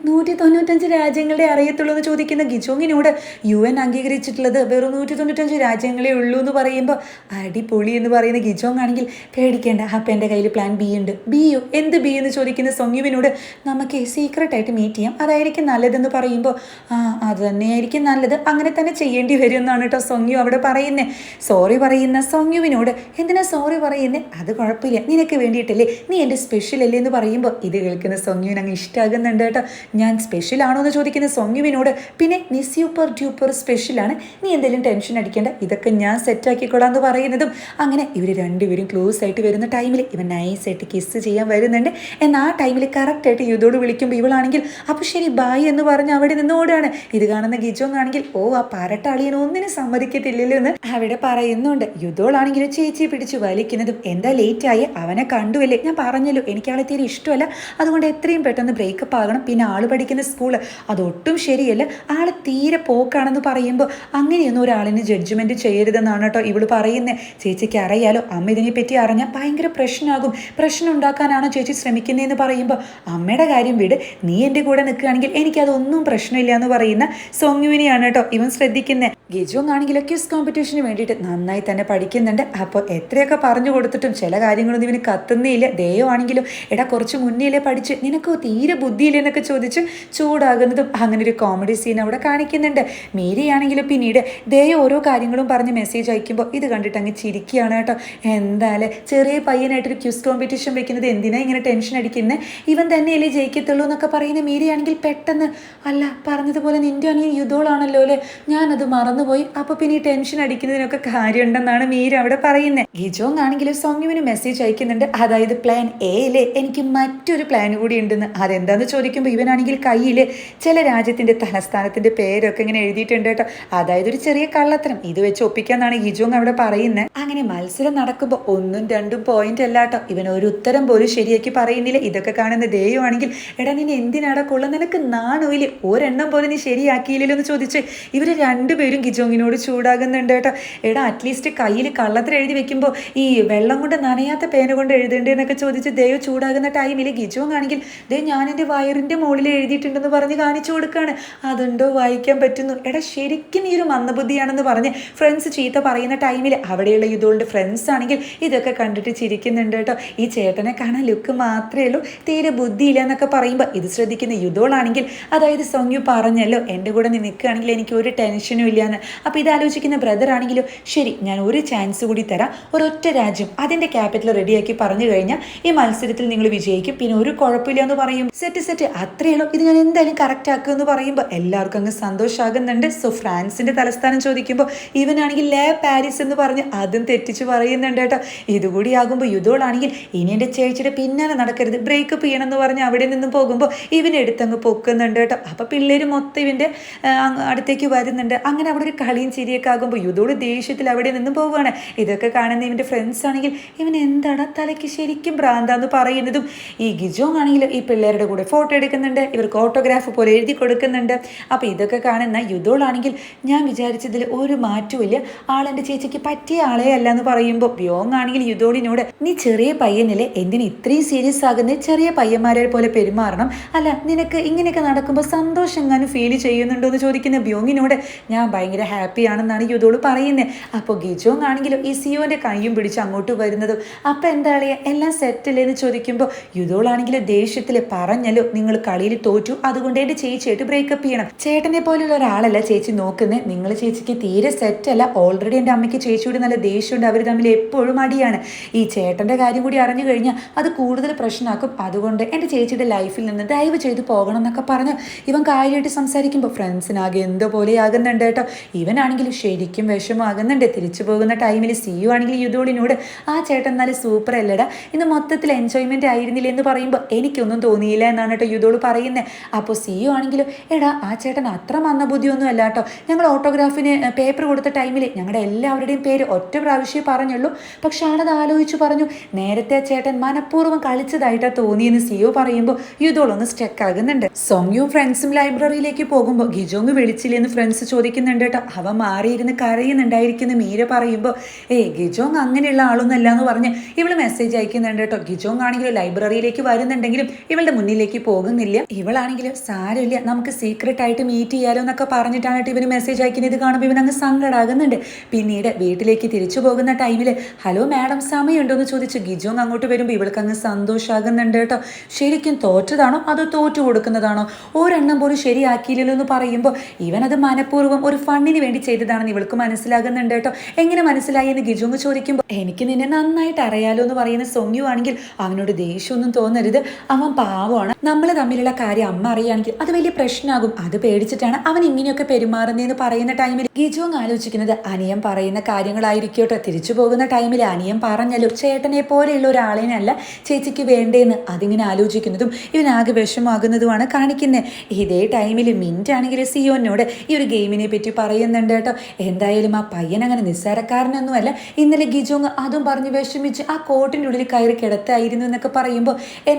നൂറ്റി തൊണ്ണൂറ്റഞ്ച് രാജ്യങ്ങളുടെ അറിയത്തുള്ളൂ എന്ന് ചോദിക്കുന്ന ഗിജോങ്ങിനോട് യു എൻ അംഗീകരിച്ചിട്ടുള്ളത് വെറും നൂറ്റി തൊണ്ണൂറ്റഞ്ച് രാജ്യങ്ങളെ ഉള്ളൂ എന്ന് പറയുമ്പോൾ അടിപൊളി എന്ന് പറയുന്ന ഗിജോങ് ആണെങ്കിൽ പേടിക്കേണ്ട അപ്പം എന്റെ കയ്യിൽ പ്ലാൻ ബി ഉണ്ട്. ബിയോ എന്ത് ബി എന്ന് ചോദിക്കുന്ന സൊങ്യുവിനോട് നമുക്ക് സീക്രട്ട് ആയിട്ട് മീറ്റ് ചെയ്യാം. അതായിരിക്കും നല്ലതെന്ന് പറയുമ്പോൾ ആ അത് തന്നെയായിരിക്കും നല്ലത്. അങ്ങനെ തന്നെ ചെയ്യേണ്ടി വരും എന്നാണ് കേട്ടോ സൊങ്യു അവിടെ പറയുന്നത് സോറി പറയുന്ന സൊങ്യുവിനോട് എന്തിനാ സോറി പറയുന്നത് അത് കുഴപ്പമില്ല. നിനക്ക് വേണ്ടിയിട്ടല്ലേ? നീ എന്റെ സ്പെഷ്യൽ അല്ലേ? എന്ന് പറയുമ്പോൾ ഇത് കേൾക്കുന്ന സൊങ്യുവിന് അങ്ങ് ഇഷ്ടമാകുന്നുണ്ട് കേട്ടോ. ഞാൻ സ്പെഷ്യൽ ആണോ എന്ന് ചോദിക്കുന്ന സൊങ്യുവിനോട് പിന്നെ നീ സൂപ്പർ ഡ്യൂപ്പർ സ്പെഷ്യലാണ് നീ എന്തെങ്കിലും ടെൻഷൻ അടിക്കേണ്ട. ഇതൊക്കെ ഞാൻ സെറ്റാക്കിക്കൊള്ളാം എന്ന് പറയുന്നതും. അങ്ങനെ ഇവർ രണ്ടുപേരും ക്ലോസ് ആയിട്ട് വരുന്ന ടൈമിൽ ഇവൻ നൈസായിട്ട് കിസ് ചെയ്യാൻ വരുന്നുണ്ട്. എന്നാൽ ആ ടൈമിൽ കറക്റ്റായിട്ട് യുദ്ധോട് വിളിക്കുമ്പോൾ ഇവളാണെങ്കിൽ അപ്പോൾ ശരി ബായ് എന്ന് പറഞ്ഞ് അവിടെ നിന്ന് ഓടുകയാണ്. ഇത് കാണുന്ന ഗിജോങ് ആണെങ്കിൽ ഓ ആ പരട്ടാളിയൻ ഒന്നിനും സമ്മതിക്കത്തില്ലല്ലോ എന്ന് അവിടെ പറയുന്നുണ്ട് യുദ്ധോളാണെങ്കിൽ ചേച്ചി പിടിച്ച് വലിക്കുന്നതും എന്താ ലേറ്റായി അവനെ കണ്ടുവല്ലേ ഞാൻ പറഞ്ഞല്ലോ എനിക്ക് ആളെ തീരെ ഇഷ്ടമല്ല. അതുകൊണ്ട് എത്രയും പെട്ടെന്ന് ബ്രേക്കപ്പ് ആകണം. പിന്നെ ആൾ പഠിക്കുന്ന സ്കൂൾ അതൊട്ടും ശരിയല്ല. ആൾ തീരെ പോക്കാണെന്ന് പറയുമ്പോൾ അങ്ങനെയൊന്നും ഒരാളിന് ജഡ്ജ്മെന്റ് ചെയ്യരുതെന്നാണ് കേട്ടോ ഇവൾ പറയുന്നത് ചേച്ചിക്ക് അറിയാലോ അമ്മ ഇതിനെപ്പറ്റി അറിഞ്ഞാൽ ഭയങ്കര പ്രശ്നമാകും. പ്രശ്നം ഉണ്ടാക്കാനാണോ ചേച്ചി ശ്രമിക്കുന്നതെന്ന് പറയുമ്പോൾ അമ്മയുടെ കാര്യം വിട്. നീ എന്റെ കൂടെ നിൽക്കുകയാണെങ്കിൽ എനിക്കതൊന്നും പ്രശ്നമില്ല എന്ന് പറയുന്ന സോങ്യുവിനെയാണ് കേട്ടോ ഇവൻ ശ്രദ്ധിക്കുന്നത് ഗിജോങ് ആണെങ്കിലും ക്യൂസ് കോമ്പറ്റീഷന് വേണ്ടിയിട്ട് നന്നായി തന്നെ പഠിക്കുന്നുണ്ട്. അപ്പോൾ എത്രയൊക്കെ പറഞ്ഞു കൊടുത്തിട്ടും ചില കാര്യങ്ങളൊന്നും ഇവന് കത്തുന്നേയില്ല ദേയോ ആണെങ്കിലും എടാ കുറച്ച് മുന്നേലേ പഠിച്ച് നിനക്ക് തീരെ ബുദ്ധിയില്ലെന്നൊക്കെ ചോദിച്ച് ചൂടാകുന്നതും അങ്ങനെ ഒരു കോമഡി സീൻ അവിടെ കാണിക്കുന്നുണ്ട്. മീരിയാണെങ്കിൽ പിന്നീട് ദയ ഓരോ കാര്യങ്ങളും പറഞ്ഞ് മെസ്സേജ് അയക്കുമ്പോൾ ഇത് കണ്ടിട്ട് അങ്ങ് ചിരിക്കുകയാണ് കേട്ടോ. എന്തായാലും ചെറിയ പയ്യനായിട്ടൊരു ക്യൂസ് കോമ്പറ്റീഷൻ വെക്കുന്നത് എന്തിനാ ഇങ്ങനെ ടെൻഷൻ അടിക്കുന്നത് ഇവൻ തന്നെയല്ലേ ജയിക്കത്തുള്ളൂ എന്നൊക്കെ പറയുന്ന മീരിയാണെങ്കിൽ പെട്ടെന്ന് അല്ല പറഞ്ഞതുപോലെ നിന്റെ അനിയൻ യുദ്ധോളാണല്ലോ അല്ലേ? ഞാനത് മറന്നുപോയി. അപ്പോൾ പിന്നെ ഈ ടെൻഷൻ അടിക്കുന്നതിനൊക്കെ കാര്യമുണ്ടെന്നാണ് മീര അവിടെ പറയുന്നത് ഗിജോങ് ആണെങ്കിലും സൗമ്യുവിന് മെസ്സേജ് അയക്കുന്നുണ്ട്. അതായത് പ്ലാൻ എയിലെ എനിക്ക് മറ്റൊരു പ്ലാൻ കൂടി ഉണ്ടെന്ന് അതെന്താന്ന് ചോദിക്കുമ്പോൾ ഇവനാണെങ്കിൽ കയ്യിൽ ചില രാജ്യത്തിന്റെ തലസ്ഥാനത്തിന്റെ പേരൊക്കെ ഇങ്ങനെ എഴുതിയിട്ടുണ്ട് കേട്ടോ. അതായത് ഒരു ചെറിയ കള്ളത്തരം. ഇത് വെച്ച് ഒപ്പിക്കാന്നാണ് ഹിജോങ് അവിടെ പറയുന്നത് അങ്ങനെ മത്സരം നടക്കുമ്പോൾ ഒന്നും രണ്ടും പോയിന്റ് അല്ല കേട്ടോ. ഇവൻ ഒരു ഉത്തരം പോലും ശരിയാക്കി പറയുന്നില്ല. ഇതൊക്കെ കാണുന്ന ദേയോ ആണെങ്കിൽ എടാ നിന്നെ എന്തിനാടാ കൊള്ളും നിനക്ക് നാണോയിൽ ഒരെണ്ണം പോലും നീ ശരിയാക്കിയില്ലല്ലോ എന്ന് ചോദിച്ച് ഇവർ രണ്ടുപേരും ഗിജോങ്ങിനോട് ചൂടാകുന്നുണ്ട് കേട്ടോ. എടാ അറ്റ്ലീസ്റ്റ് കയ്യിൽ കള്ളത്തിൽ എഴുതി വെക്കുമ്പോൾ ഈ വെള്ളം കൊണ്ട് നനയാത്ത പേന കൊണ്ട് എഴുതണ്ടേ? എന്നൊക്കെ ചോദിച്ച് ദേവ് ചൂടാകുന്ന ടൈമിൽ ഗിജോങ് ആണെങ്കിൽ ദേ ഞാൻ എന്റെ വയറിന്റെ മുകളിൽ എഴുതിയിട്ടുണ്ടെന്ന് പറഞ്ഞ് കാണിച്ചു കൊടുക്കുകയാണ് അതുണ്ടോ? വായിക്കാൻ പറ്റുന്നു. എടാ ശരിക്കും ഈ ഒരു മന്ദബുദ്ധിയാണെന്ന് പറഞ്ഞ് ഫ്രണ്ട്സ് ചീത്ത പറയുന്ന ടൈമിൽ അവിടെയുള്ള ഇതുകൊണ്ട് ഫ്രണ്ട്സ് ആണെങ്കിൽ ഇതൊക്കെ കണ്ടിട്ട് ചിരിക്കുന്നുണ്ട് കേട്ടോ. ഈ ചേട്ടനെ കാണാൻ ലുക്ക് മാത്രമേ ഉള്ളൂ. തീരെ ബുദ്ധിയില്ല എന്നൊക്കെ പറയുമ്പോൾ ഇത് ശ്രദ്ധിക്കുന്ന യുദ്ധോളാണെങ്കിൽ അതായത് സൊങ്യു പറഞ്ഞല്ലോ എന്റെ കൂടെ നീ നിൽക്കുകയാണെങ്കിൽ എനിക്ക് ഒരു ടെൻഷനും ഇല്ലയെന്ന് അപ്പോൾ ഇത് ആലോചിക്കുന്ന ബ്രദർ ആണെങ്കിലും ശരി ഞാൻ ഒരു ചാൻസ് കൂടി തരാം. ഒരൊറ്റ രാജ്യം അതിന്റെ ക്യാപിറ്റൽ റെഡിയാക്കി പറഞ്ഞു കഴിഞ്ഞാൽ ഈ മത്സരത്തിൽ നിങ്ങൾ വിജയിക്കും. പിന്നെ ഒരു കുഴപ്പമില്ല എന്ന് പറയും. Set set. അത്രയുള്ളൂ ഇത് ഞാൻ എന്തായാലും കറക്റ്റ് ആക്കും എന്ന് പറയുമ്പോൾ എല്ലാവർക്കും അങ്ങ് സന്തോഷമാകുന്നുണ്ട് സോ ഫ്രാൻസിന്റെ തലസ്ഥാനം ചോദിക്കുമ്പോൾ ഇവനാണെങ്കിൽ ലേ പാരീസ് എന്ന് പറഞ്ഞ് അതും തെറ്റിച്ച് പറയുന്നുണ്ട് കേട്ടോ. ഇതുകൂടി ആകുമ്പോൾ യുദ്ധോളാണെങ്കിൽ ഇനി എന്റെ ചേച്ചിയുടെ പിന്നാലെ നടക്കരുത്. ബ്രേക്കപ്പ് ചെയ്യണം എന്ന് പറഞ്ഞ് അവിടെ നിന്നും പോകുമ്പോൾ ഇവനെടുത്തങ്ങ് പൊക്കുന്നുണ്ട് കേട്ടോ. അപ്പോൾ പിള്ളേർ മൊത്തം ഇവന്റെ അടുത്തേക്ക് വരുന്നുണ്ട്. അങ്ങനെ അവിടെ ഒരു കളിയും ചിരിയൊക്കെ ആകുമ്പോൾ യുദ്ധോട് ദേഷ്യത്തിൽ അവിടെ നിന്നും പോവുകയാണ്. ഇതൊക്കെ കാണുന്ന ഇവന്റെ ഫ്രണ്ട്സ് ആണെങ്കിൽ ഇവൻ എന്താണ് തലയ്ക്ക് ശരിക്കും ഭ്രാന്താന്ന് പറയുന്നതും ഈ ആണെങ്കിൽ ഈ പിള്ളേരുടെ കൂടെ ഫോട്ടോ എടുക്കുന്നുണ്ട് ഇവർക്ക് ഓട്ടോഗ്രാഫ് പോലെ എഴുതി കൊടുക്കുന്നുണ്ട്. അപ്പോൾ ഇതൊക്കെ കാണുന്ന യുദ്ധോളാണെങ്കിൽ ഞാൻ വിചാരിച്ചതിൽ ഒരു മാറ്റമില്ല ആളെന്റെ ചേച്ചിക്ക് പറ്റിയ ആളെ അല്ല എന്ന് പറയുമ്പോൾ വ്യോങ് ആണെങ്കിൽ യുദ്ധോളിനോട് നീ ചെറിയ പയ്യനല്ലേ എന്തിന് ഇത്രയും സീരിയസ് ആകുന്ന? ചെറിയ പയ്യന്മാരെ പോലെ പെരുമാറണം. അല്ല നിനക്ക് ഇങ്ങനെയൊക്കെ നടക്കുമ്പോൾ സന്തോഷം എങ്ങാനും ഫീൽ ചെയ്യുന്നുണ്ടോ എന്ന് ചോദിക്കുന്ന ബ്യോങ്ങിനോട് ഞാൻ ഭയങ്കര ഹാപ്പി ആണെന്നാണ് യുദ്ധോൾ പറയുന്നത് അപ്പോൾ ഗിജോങ് ആണെങ്കിലും ഈ സിയോന്റെ കൈയും പിടിച്ച് അങ്ങോട്ട് വരുന്നതും അപ്പം എന്താ പറയുക എല്ലാം സെറ്റല്ലേ എന്ന് ചോദിക്കുമ്പോൾ യുദ്ധോളാണെങ്കിൽ ദേഷ്യത്തിൽ പറഞ്ഞല്ലോ നിങ്ങൾ കളിയിൽ തോറ്റു. അതുകൊണ്ട് എന്റെ ചേച്ചിയായിട്ട് ബ്രേക്കപ്പ് ചെയ്യണം. ചേട്ടനെ പോലുള്ള ഒരാളല്ല ചേച്ചി നോക്കുന്നത് നിങ്ങൾ ചേച്ചിക്ക് തീരെ സെറ്റല്ല ഓൾറെഡി എന്റെ അമ്മയ്ക്ക് ചേച്ചിയോട് നല്ല ദേഷ്യമുണ്ട്. അവർ തമ്മിൽ എപ്പോഴും അടിയാണ്. ഈ ചേട്ടന്റെ കാര്യം കൂടി അറിഞ്ഞു കഴിഞ്ഞാൽ അത് കൂടുതൽ പ്രശ്നമാക്കും. അതുകൊണ്ട് എന്റെ ചേച്ചിയുടെ ലൈഫിൽ നിന്ന് ദയവ് ചെയ്ത് പോകണം എന്നൊക്കെ പറഞ്ഞ് ഇവൻ കാര്യമായിട്ട് സംസാരിക്കുമ്പോൾ ഫ്രണ്ട്സിനാകെ എന്തോ പോലെ ആകുന്നുണ്ട് കേട്ടോ. ഇവനാണെങ്കിൽ ശരിക്കും വിഷമമാകുന്നുണ്ട്. തിരിച്ചു പോകുന്ന ടൈമിൽ സിയു ആണെങ്കിൽ യുദ്ധോളിനോട് ആ ചേട്ടൻ നല്ല സൂപ്പർ അല്ലടാ. ഇന്ന് മൊത്തത്തിൽ എൻജോയ്മെന്റ് ആയിരുന്നില്ല? എന്ന് പറയുമ്പോൾ എനിക്കൊന്നും തോന്നിയില്ല എന്നാണ് കേട്ടോ യുദ്ധോട് പറയുന്നത് അപ്പോൾ സിയു ആണെങ്കിലും എടാ ആ ചേട്ടൻ അത്ര മന്ദബുദ്ധിയൊന്നും അല്ല കേട്ടോ. ഞങ്ങൾ ഓട്ടോഗ്രാഫിന് പേപ്പർ കൊടുത്ത ടൈമിൽ ഞങ്ങളുടെ എല്ലാവരുടെയും പേര് ഒറ്റ പ്രാവശ്യമേ പറഞ്ഞുള്ളൂ. പക്ഷെ ആണത് ആലോചിച്ച് പറഞ്ഞു നേരത്തെ ചേട്ടൻ മനഃപൂർവം കളിച്ചതായിട്ടാണ് തോന്നിയെന്ന് സിയോ പറയുമ്പോൾ യുദ്ധോളൊന്ന് സ്റ്റക്ക് ആകുന്നുണ്ട്. സോങ്യു ഫ്രണ്ട്സും ലൈബ്രറിയിലേക്ക് പോകുമ്പോൾ ഗിജോങ് വിളിച്ചില്ലെന്ന് ഫ്രണ്ട്സ് ചോദിക്കുന്നുണ്ട് കേട്ടോ. അവ മാറിയിരുന്ന് കരയുന്നുണ്ടായിരിക്കുന്ന മീര പറയുമ്പോൾ ഏ ഗിജോങ് അങ്ങനെയുള്ള ആളൊന്നല്ല എന്ന് പറഞ്ഞ് ഇവൾ മെസ്സേജ് അയക്കുന്നുണ്ട് കേട്ടോ. ഗിജോങ് ആണെങ്കിൽ ലൈബ്രറിയിലേക്ക് വരുന്നുണ്ടെങ്കിലും ഇവളുടെ മുന്നിലേക്ക് പോകുന്നില്ല. ഇവളാണെങ്കിലും സാരമില്ല. നമുക്ക് സീക്രട്ട് ആയിട്ട് മീറ്റ് ചെയ്യാലോ എന്നൊക്കെ പറഞ്ഞിട്ടാണ് ഇവന് മെസ്സേജ് അയക്കുന്നത് ഇത് കാണുമ്പോൾ ഇവനങ്ങ് സങ്കടാകുന്നുണ്ട്. പിന്നീട് വീട്ടിലേക്ക് തിരിച്ചു പോകുന്ന ടൈമിൽ ഹലോ മാഡം സമയമുണ്ടോ? എന്ന് ചോദിച്ച് ഗിജോങ് അങ്ങോട്ട് വരുമ്പോൾ ഇവൾക്ക് അങ്ങ് സന്തോഷമാകുന്നുണ്ട് കേട്ടോ. ശരിക്കും തോറ്റതാണോ? അതോ തോറ്റു കൊടുക്കുന്നതാണോ? ഒരെണ്ണം പോലും ശരിയാക്കിയില്ലല്ലോ എന്ന് പറയുമ്പോൾ ഇവനത് മനഃപൂർവം ഒരു ഫണ്ണിന് വേണ്ടി ചെയ്തതാണെന്ന് ഇവൾക്ക് മനസ്സിലാകുന്നുണ്ട് കേട്ടോ. എങ്ങനെ മനസ്സിലായി എന്ന് ഗിജോങ് ചോദിക്കുമ്പോൾ എനിക്ക് നിന്നെ നന്നായിട്ട് അറിയാലോ എന്ന് പറയുന്ന സൊങ്യു ആണെങ്കിൽ അവനോട് ദേഷ്യമൊന്നും തോന്നരുത്. അവൻ പാവമാണ്. നമ്മൾ തമ്മിലുള്ള കാര്യം അമ്മ അറിയുകയാണെങ്കിൽ അത് വലിയ പ്രശ്നമാകും. അത് പേടിച്ചിട്ടാണ് അവൻ ഇങ്ങനെയൊക്കെ പെരുമാറുന്നതെന്ന് പറയുന്ന ടൈമിൽ ഗിജുവും ആലോചിക്കുന്നത് അനിയൻ പറയുന്ന കാര്യങ്ങളായിരിക്കട്ടെ. തിരിച്ചു പോകുന്ന ടൈമിൽ അനിയൻ പറഞ്ഞല്ലോ ചേട്ടനെ പോലെയുള്ള ഒരാളിനല്ല ചേച്ചിക്ക് വേണ്ടേന്ന്. അതിങ്ങനെ ആലോചിക്കുന്നതും ഇവനാകെ വിഷമാകുന്നതുമാണ് കാണിക്കുന്നത് ഇതേ ടൈമിൽ മിന്റ് ആണെങ്കിൽ സിയോനോട് ഈ ഒരു ഗെയിമിനെ പറ്റി പറയുന്നുണ്ട് കേട്ടോ. എന്തായാലും ആ പയ്യൻ അങ്ങനെ നിസ്സാരക്കാരനൊന്നുമല്ല. ഇന്നലെ ഗിജോങ് അതും പറഞ്ഞ് വിഷമിച്ച് ആ കോട്ടിന്റെ ഉള്ളിൽ കയറി കിടത്തായിരുന്നു എന്നൊക്കെ പറയുമ്പോൾ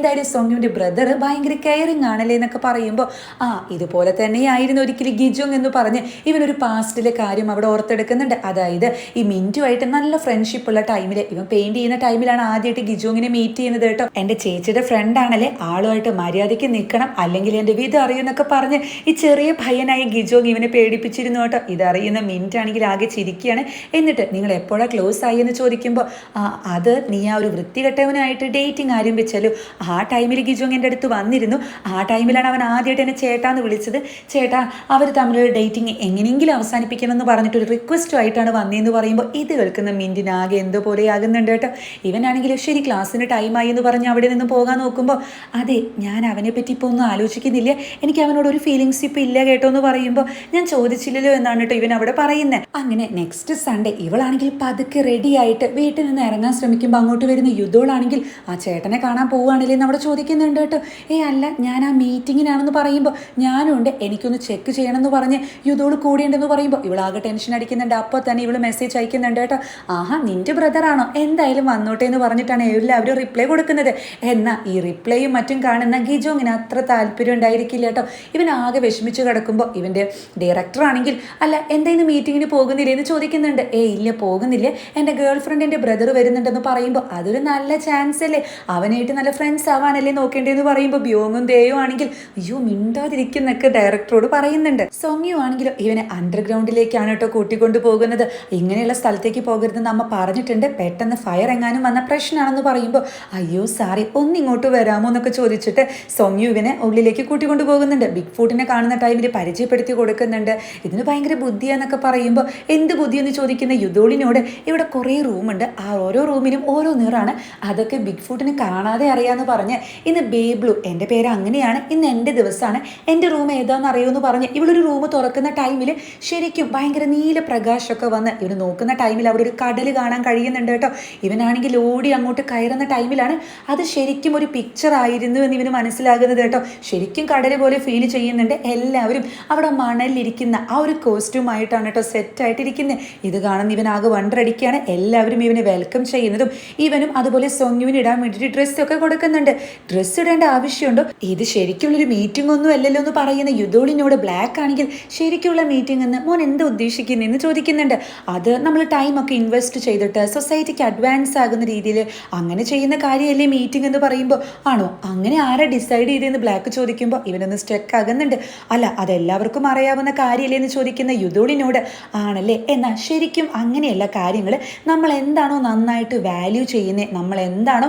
എന്തായാലും സോങ്ങിന്റെ ബ്രദർ ഭയങ്കര കെയറിങ് ആണല്ലേ എന്നൊക്കെ പറയുമ്പോൾ ആ ഇതുപോലെ തന്നെയായിരുന്നു ഒരിക്കലും ഗിജോങ് എന്ന് പറഞ്ഞ് ഇവനൊരു പാസ്റ്റിലെ കാര്യം അവിടെ ഓർത്തെടുക്കുന്നുണ്ട്. അതായത് ഈ മിന്റുമായിട്ട് നല്ല ഫ്രണ്ട്ഷിപ്പ് ഉള്ള ടൈമിൽ ഇവൻ പെയിന്റ് ചെയ്യുന്ന ടൈമിലാണ് ആദ്യമായിട്ട് ഗിജോങ്ങിനെ മീറ്റ് ചെയ്യുന്നത് കേട്ടോ. എന്റെ ചേച്ചിയുടെ ഫ്രണ്ട് ആണല്ലേ ആളുമായിട്ട് മര്യാദയ്ക്ക് നിൽക്കണം അല്ലെങ്കിൽ എന്റെ വിധ അറിയുന്നൊക്കെ പറഞ്ഞ് ഈ ചെറിയ ഭയനായ ഗിജോങ് ഇവനെ പേടിപ്പിച്ചിരുന്നു കേട്ടോ. ഇതറിയുന്ന മിന്റ് ആണെങ്കിൽ ആകെ ചിരിക്കുകയാണ് എന്നിട്ട് നിങ്ങൾ എപ്പോഴാണ് ക്ലോസ് ആയി എന്ന് ചോദിക്കുമ്പോൾ ആ അത് നീ ആ ഒരു വൃത്തികെട്ടവനായിട്ട് ഡേറ്റിംഗ് ആരംഭിച്ചാലും? ആ ടൈമിൽ ഗിജോങ് എന്റെ അടുത്ത് വന്നിരുന്നു. ആ ടൈമിലാണ് അവൻ ആദ്യമായിട്ട് എന്നെ ചേട്ടാന്ന് വിളിച്ചത്. ചേട്ടാ അവർ തമ്മിലുള്ള ഡേറ്റിംഗ് എങ്ങനെയെങ്കിലും അവസാനിപ്പിക്കണമെന്ന് പറഞ്ഞിട്ട് ഒരു റിക്വസ്റ്റുമായിട്ടാണ് വന്നതെന്ന് പറയുമ്പോൾ ഇത് കേൾക്കുന്ന മിന്റിനാകെ എന്തോ പോലെ ആകുന്നുണ്ട് കേട്ടോ. ഇവനാണെങ്കിൽ ശരി ക്ലാസ്സിന് ടൈമായി എന്ന് പറഞ്ഞ് അവിടെ നിന്ന് പോകാൻ നോക്കുമ്പോൾ അതെ ഞാൻ അവനെ പറ്റി ഇപ്പോൾ ഒന്നും ആലോചിക്കുന്നില്ല. എനിക്ക് അവനോട് ഒരു ഫീലിങ്സ് ഇപ്പോൾ ഇല്ല കേട്ടോ എന്ന് പറയുമ്പോൾ ഞാൻ ചോദിച്ചില്ലല്ലോ എന്നാണ് കേട്ടോ ഇവൻ അവിടെ പറയുന്നത് അങ്ങനെ നെക്സ്റ്റ് സൺഡേ ഇവളാണെങ്കിൽ പതുക്കെ റെഡിയായിട്ട് വീട്ടിൽ നിന്ന് ഇറങ്ങാൻ ശ്രമിക്കുമ്പോൾ അങ്ങോട്ട് വരുന്ന യുദ്ധോളാണെങ്കിൽ ആ ചേട്ടനെ കാണാൻ പോവുകയാണെങ്കിൽ അവിടെ ചോദിക്കുന്നുണ്ട് കേട്ടോ. ഏ അല്ല ഞാൻ ആ മീറ്റിങ്ങിനാണെന്ന് പറയുമ്പോൾ ഞാനും ഉണ്ട്. എനിക്കൊന്ന് ചെക്ക് ചെയ്യണമെന്ന് പറഞ്ഞ് യുദ്ധോട് കൂടിയുണ്ടെന്ന് പറയുമ്പോൾ ഇവളാകെ ടെൻഷൻ അടിക്കുന്നുണ്ട്. അപ്പോൾ തന്നെ ഇവൾ മെസ്സേജ് അയക്കുന്നുണ്ട് കേട്ടോ. ആഹാ നിന്റെ ബ്രദറാണോ എന്തായാലും വന്നോട്ടെ എന്ന് പറഞ്ഞിട്ടാണ് എല്ലാവരും റിപ്ലൈ കൊടുക്കുന്നത്. എന്നാൽ ഈ റിപ്ലൈയും മറ്റും കാണുന്ന ഗിജോങ്ങിന് അത്ര താല്പര്യം ഉണ്ടായിരിക്കില്ല കേട്ടോ. ഇവൻ ആകെ വിഷമിച്ച് കിടക്കുമ്പോൾ ഇവന്റെ ഡയറക്ടർ ആണെങ്കിൽ അല്ല എന്താ മീറ്റിങ്ങിന് പോകുന്നില്ല? എന്ന് ചോദിക്കുന്നുണ്ട്. ഏ ഇല്ല പോകുന്നില്ല. എന്റെ ഗേൾ ഫ്രണ്ട് എന്റെ ബ്രദർ വരുന്നുണ്ടെന്ന് പറയുമ്പോൾ അതൊരു നല്ല ചാൻസ് അല്ലേ? അവനായിട്ട് നല്ല ഫ്രണ്ട്സ് ആവാനല്ലേ നോക്കേണ്ടതെന്ന് പറയുമ്പോൾ ബ്യോങ്ങും ദേയോ ആണെങ്കിൽ അയ്യോ മിണ്ടാതിരിക്കുന്നൊക്കെ ഡയറക്ടറോട് പറയുന്നുണ്ട്. സോങ്യു ആണെങ്കിലും ഇവനെ അണ്ടർഗ്രൗണ്ടിലേക്കാണ് കേട്ടോ കൂട്ടിക്കൊണ്ടു പോകുന്നത്. ഇങ്ങനെയുള്ള സ്ഥലത്തേക്ക് പോകരുതെന്ന് അമ്മ പറഞ്ഞിട്ടുണ്ട്. പെട്ടെന്ന് ഫയർ എങ്ങാനും വന്ന പ്രശ്നമാണെന്ന് പറയുമ്പോൾ അയ്യോ സാറി ഒന്നിങ്ങോട്ട് വരാമോ എന്നൊക്കെ ചോദിച്ചിട്ട് സോങ്യു ഇവനെ ഉള്ളിലേക്ക് കൂട്ടിക്കൊണ്ടു പോകുന്നുണ്ട്. ബിഗ് ഫൂട്ടിനെ കാണുന്ന ടൈമിൽ പരിചയപ്പെടുത്തി കൊടുക്കുന്നുണ്ട്. ഇതിന് ഭയങ്കര ബുദ്ധിയാന്നൊക്കെ പറയുമ്പോൾ എന്ത് ബുദ്ധിയെന്ന് ചോദിക്കുന്ന യുദോളിനോട് ഇവിടെ കുറേ റൂമുണ്ട്. ആ ഓരോ റൂമിനും ഓരോ നിറാണ്. അതൊക്കെ ബിഗ് ഫൂട്ടിന് കാണാതെ അറിയാമെന്ന് പറഞ്ഞ് ഇന്ന് ബേബ്ലു എന്റെ പേര് അങ്ങനെയാണ് ഇന്ന് എന്റെ ദിവസമാണ് എന്റെ റൂം ഏതാണെന്ന് അറിയുമെന്ന് പറഞ്ഞ് ഇവളൊരു റൂം തുറക്കുന്ന ടൈമിൽ ശരിക്കും ഭയങ്കര നീല പ്രകാശമൊക്കെ വന്ന് ഇവർ നോക്കുന്ന ടൈമിൽ അവിടെ ഒരു കടൽ കാണാൻ കഴിയുന്നുണ്ട് കേട്ടോ. ഇവനാണെങ്കിൽ ഓടി അങ്ങോട്ട് കയറുന്ന ടൈമിലാണ് അത് ശരിക്കും ഒരു പിക്ചർ ആയിരുന്നു എന്ന് ഇവന് മനസ്സിലാകുന്നത് കേട്ടോ. ശരിക്കും കടൽ പോലെ ഫീൽ ചെയ്യുന്നുണ്ട് എല്ലാവരും. അവിടെ മണലിരിക്കുന്ന ആ ഒരു കോസ്റ്റ്യൂമായിട്ടാണ് കേട്ടോ സെറ്റായിട്ടിരിക്കുന്നത് ഇത് കാണുന്ന ഇവനാകെ വണ്ടറടിക്കുകയാണ് എല്ലാവരും ഇവനെ വെൽക്കം ചെയ്യുന്നതും ഇവനും അതുപോലെ സൊങ്യുവിന് ഇടാൻ വേണ്ടിയിട്ട് ഡ്രസ്സൊക്കെ കൊടുക്കുന്നുണ്ട്. ഡ്രസ്സ് ഇടേണ്ട ആവശ്യമുണ്ടോ? ഇത് ശരിക്കുള്ളൊരു മീറ്റിംഗ് ഒന്നും അല്ലല്ലോ എന്ന് പറയുന്ന യുദോളിനോട് ബ്ലാക്ക് ആണെങ്കിൽ ശരിക്കുള്ള മീറ്റിംഗ് എന്ന് മോൻ എന്താ ഉദ്ദേശിക്കുന്നതെന്ന് ചോദിക്കുന്നുണ്ട്. അത് നമ്മൾ ടൈമൊക്കെ ഇൻവെസ്റ്റ് ചെയ്തിട്ട് സൊസൈറ്റിക്ക് അഡ്വാൻസ് ആകുന്ന രീതിയിൽ അങ്ങനെ ചെയ്യുന്ന കാര്യമല്ലേ മീറ്റിംഗ് എന്ന് പറയുമ്പോൾ. ആണോ? അങ്ങനെ ആരെ ഡിസൈഡ് ചെയ്തതെന്ന് ബ്ലാക്ക് ചോദിക്കുമ്പോൾ ഇവനൊന്ന് സ്റ്റക്ക് ആകുന്നുണ്ട്. അല്ല അതെല്ലാവർക്കും അറിയാവുന്ന കാര്യമല്ലേ എന്ന് ചോദിക്കുന്ന യുദോളിനോട് ആണല്ലേ? എന്നാൽ ശരിക്കും അങ്ങനെയല്ല കാര്യങ്ങൾ നമ്മൾ എന്താണോ നന്നായിട്ട് വാല്യൂ ചെയ്യുന്നത് നമ്മൾ എന്താണോ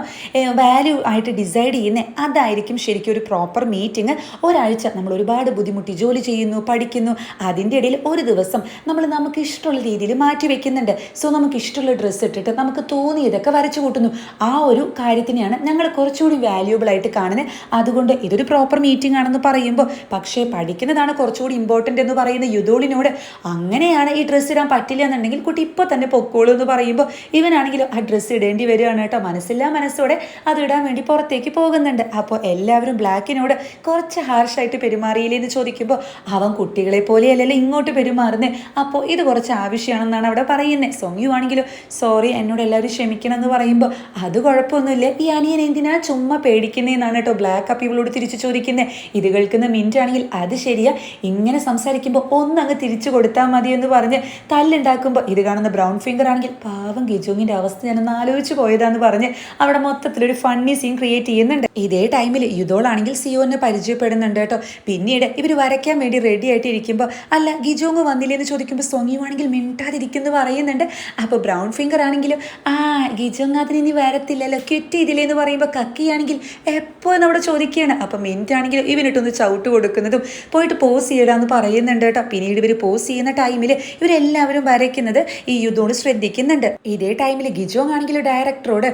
വാല്യൂ ആയിട്ട് ഡിസൈഡ് ചെയ്യുന്നത് അതായിരിക്കും ശരിക്കും ഒരു പ്രോപ്പർ മീറ്റിംഗ് ഒരാഴ്ച നമ്മൾ ഒരുപാട് ബുദ്ധിമുട്ടി ജോലി ചെയ്യുന്നു പഠിക്കുന്നു. അതിന്റെ ഇടയിൽ ഒരു ദിവസം നമ്മൾ നമുക്ക് ഇഷ്ടമുള്ള രീതിയിൽ മാറ്റി വെക്കുന്നുണ്ട്. സോ നമുക്ക് ഇഷ്ടമുള്ള ഡ്രസ്സ് ഇട്ടിട്ട് നമുക്ക് തോന്നിയതൊക്കെ വരച്ചു കൂട്ടുന്നു. ആ ഒരു കാര്യത്തിനെയാണ് ഞങ്ങൾ കുറച്ചുകൂടി വാല്യൂബിൾ ആയിട്ട് കാണുന്നത് അതുകൊണ്ട് ഇതൊരു പ്രോപ്പർ മീറ്റിംഗ് ആണെന്ന് പറയുമ്പോൾ പക്ഷേ പഠിക്കുന്നതാണ് കുറച്ചുകൂടി ഇമ്പോർട്ടന്റ് എന്ന് പറയുന്ന യുദോളിനോട് അങ്ങനെയാണ് ഈ ഡ്രസ്സ് ഇടാൻ പറ്റില്ല എന്നുണ്ടെങ്കിൽ കുട്ടി ഇപ്പോൾ തന്നെ പൊക്കോളൂ എന്ന് പറയുമ്പോൾ ഇവനാണെങ്കിലും ആ ഡ്രസ്സ് ഇടേണ്ടി വരികയാണ് കേട്ടോ. മനസ്സില്ലാ മനസ്സോടെ അത് ഇടാൻ വേണ്ടി പുറത്തേക്ക് അങ്ങോട്ടേക്ക് പോകുന്നുണ്ട്. അപ്പോൾ എല്ലാവരും ബ്ലാക്കിനോട് കുറച്ച് ഹാർഷായിട്ട് പെരുമാറിയില്ലേ എന്ന് ചോദിക്കുമ്പോൾ അവൻ കുട്ടികളെ പോലെയല്ലല്ലോ ഇങ്ങോട്ട് പെരുമാറുന്നേ. അപ്പോൾ ഇത് കുറച്ച് ആവശ്യമാണെന്നാണ് അവിടെ പറയുന്നത് സൊങ്യു ആണെങ്കിലും സോറി എന്നോട് എല്ലാവരും ക്ഷമിക്കണം എന്ന് പറയുമ്പോൾ അത് കുഴപ്പമൊന്നുമില്ല. ഈ അനിയൻ എന്തിനാ ചുമ്മാ പേടിക്കുന്നതെന്നാണ് കേട്ടോ ബ്ലാക്ക് അപ്പ് ഇവളോട് തിരിച്ചു ചോദിക്കുന്നത് ഇത് കേൾക്കുന്ന മിന്റ് ആണെങ്കിൽ അത് ശരിയാ. ഇങ്ങനെ സംസാരിക്കുമ്പോൾ ഒന്നങ്ങ് തിരിച്ചു കൊടുത്താൽ മതി എന്ന് പറഞ്ഞ് തല്ലുണ്ടാക്കുമ്പോൾ ഇത് കാണുന്ന ബ്രൗൺ ഫിംഗർ ആണെങ്കിൽ പാവം ഗിജോങ്ങിന്റെ അവസ്ഥ ഞാനൊന്ന് ആലോചിച്ച് പോയതാന്ന് പറഞ്ഞ് അവിടെ മൊത്തത്തിലൊരു ഫണ്ണി സീൻ ക്രിയേറ്റ് ചെയ്യുന്നുണ്ട്. ഇതേ ടൈമിൽ യുദ്ധോളാണെങ്കിൽ സിയോനെ പരിചയപ്പെടുന്നുണ്ട് കേട്ടോ. പിന്നീട് ഇവർ വരയ്ക്കാൻ വേണ്ടി റെഡി ആയിട്ട് ഇരിക്കുമ്പോൾ അല്ല ഗിജോങ് വന്നില്ലേ? എന്ന് ചോദിക്കുമ്പോൾ സൊങ്ങിയുവാണെങ്കിൽ മിണ്ടാതിരിക്കുന്നു പറയുന്നുണ്ട്. അപ്പോൾ ബ്രൗൺ ഫിംഗർ ആണെങ്കിലും ആ ഗിജോങ് അതിന് ഇനി വരത്തില്ലല്ലോ ക്വിറ്റ് ചെയ്തില്ലേ? എന്ന് പറയുമ്പോൾ കക്കിയാണെങ്കിൽ എപ്പോൾ നമ്മുടെ ചോദിക്കുകയാണ്. അപ്പം മിന്റ് ആണെങ്കിലും ഇവനിട്ടൊന്ന് ചവിട്ട് കൊടുക്കുന്നതും പോയിട്ട് പോസ് ചെയ്യടാന്ന് പറയുന്നുണ്ട് കേട്ടോ. പിന്നീട് ഇവർ പോസ് ചെയ്യുന്ന ടൈമിൽ ഇവരെല്ലാവരും വരയ്ക്കുന്നത് ഈ യുദ്ധോട് ശ്രദ്ധിക്കുന്നുണ്ട്. ഇതേ ടൈമിൽ ഗിജോങ് ആണെങ്കിൽ ഡയറക്ടറോട്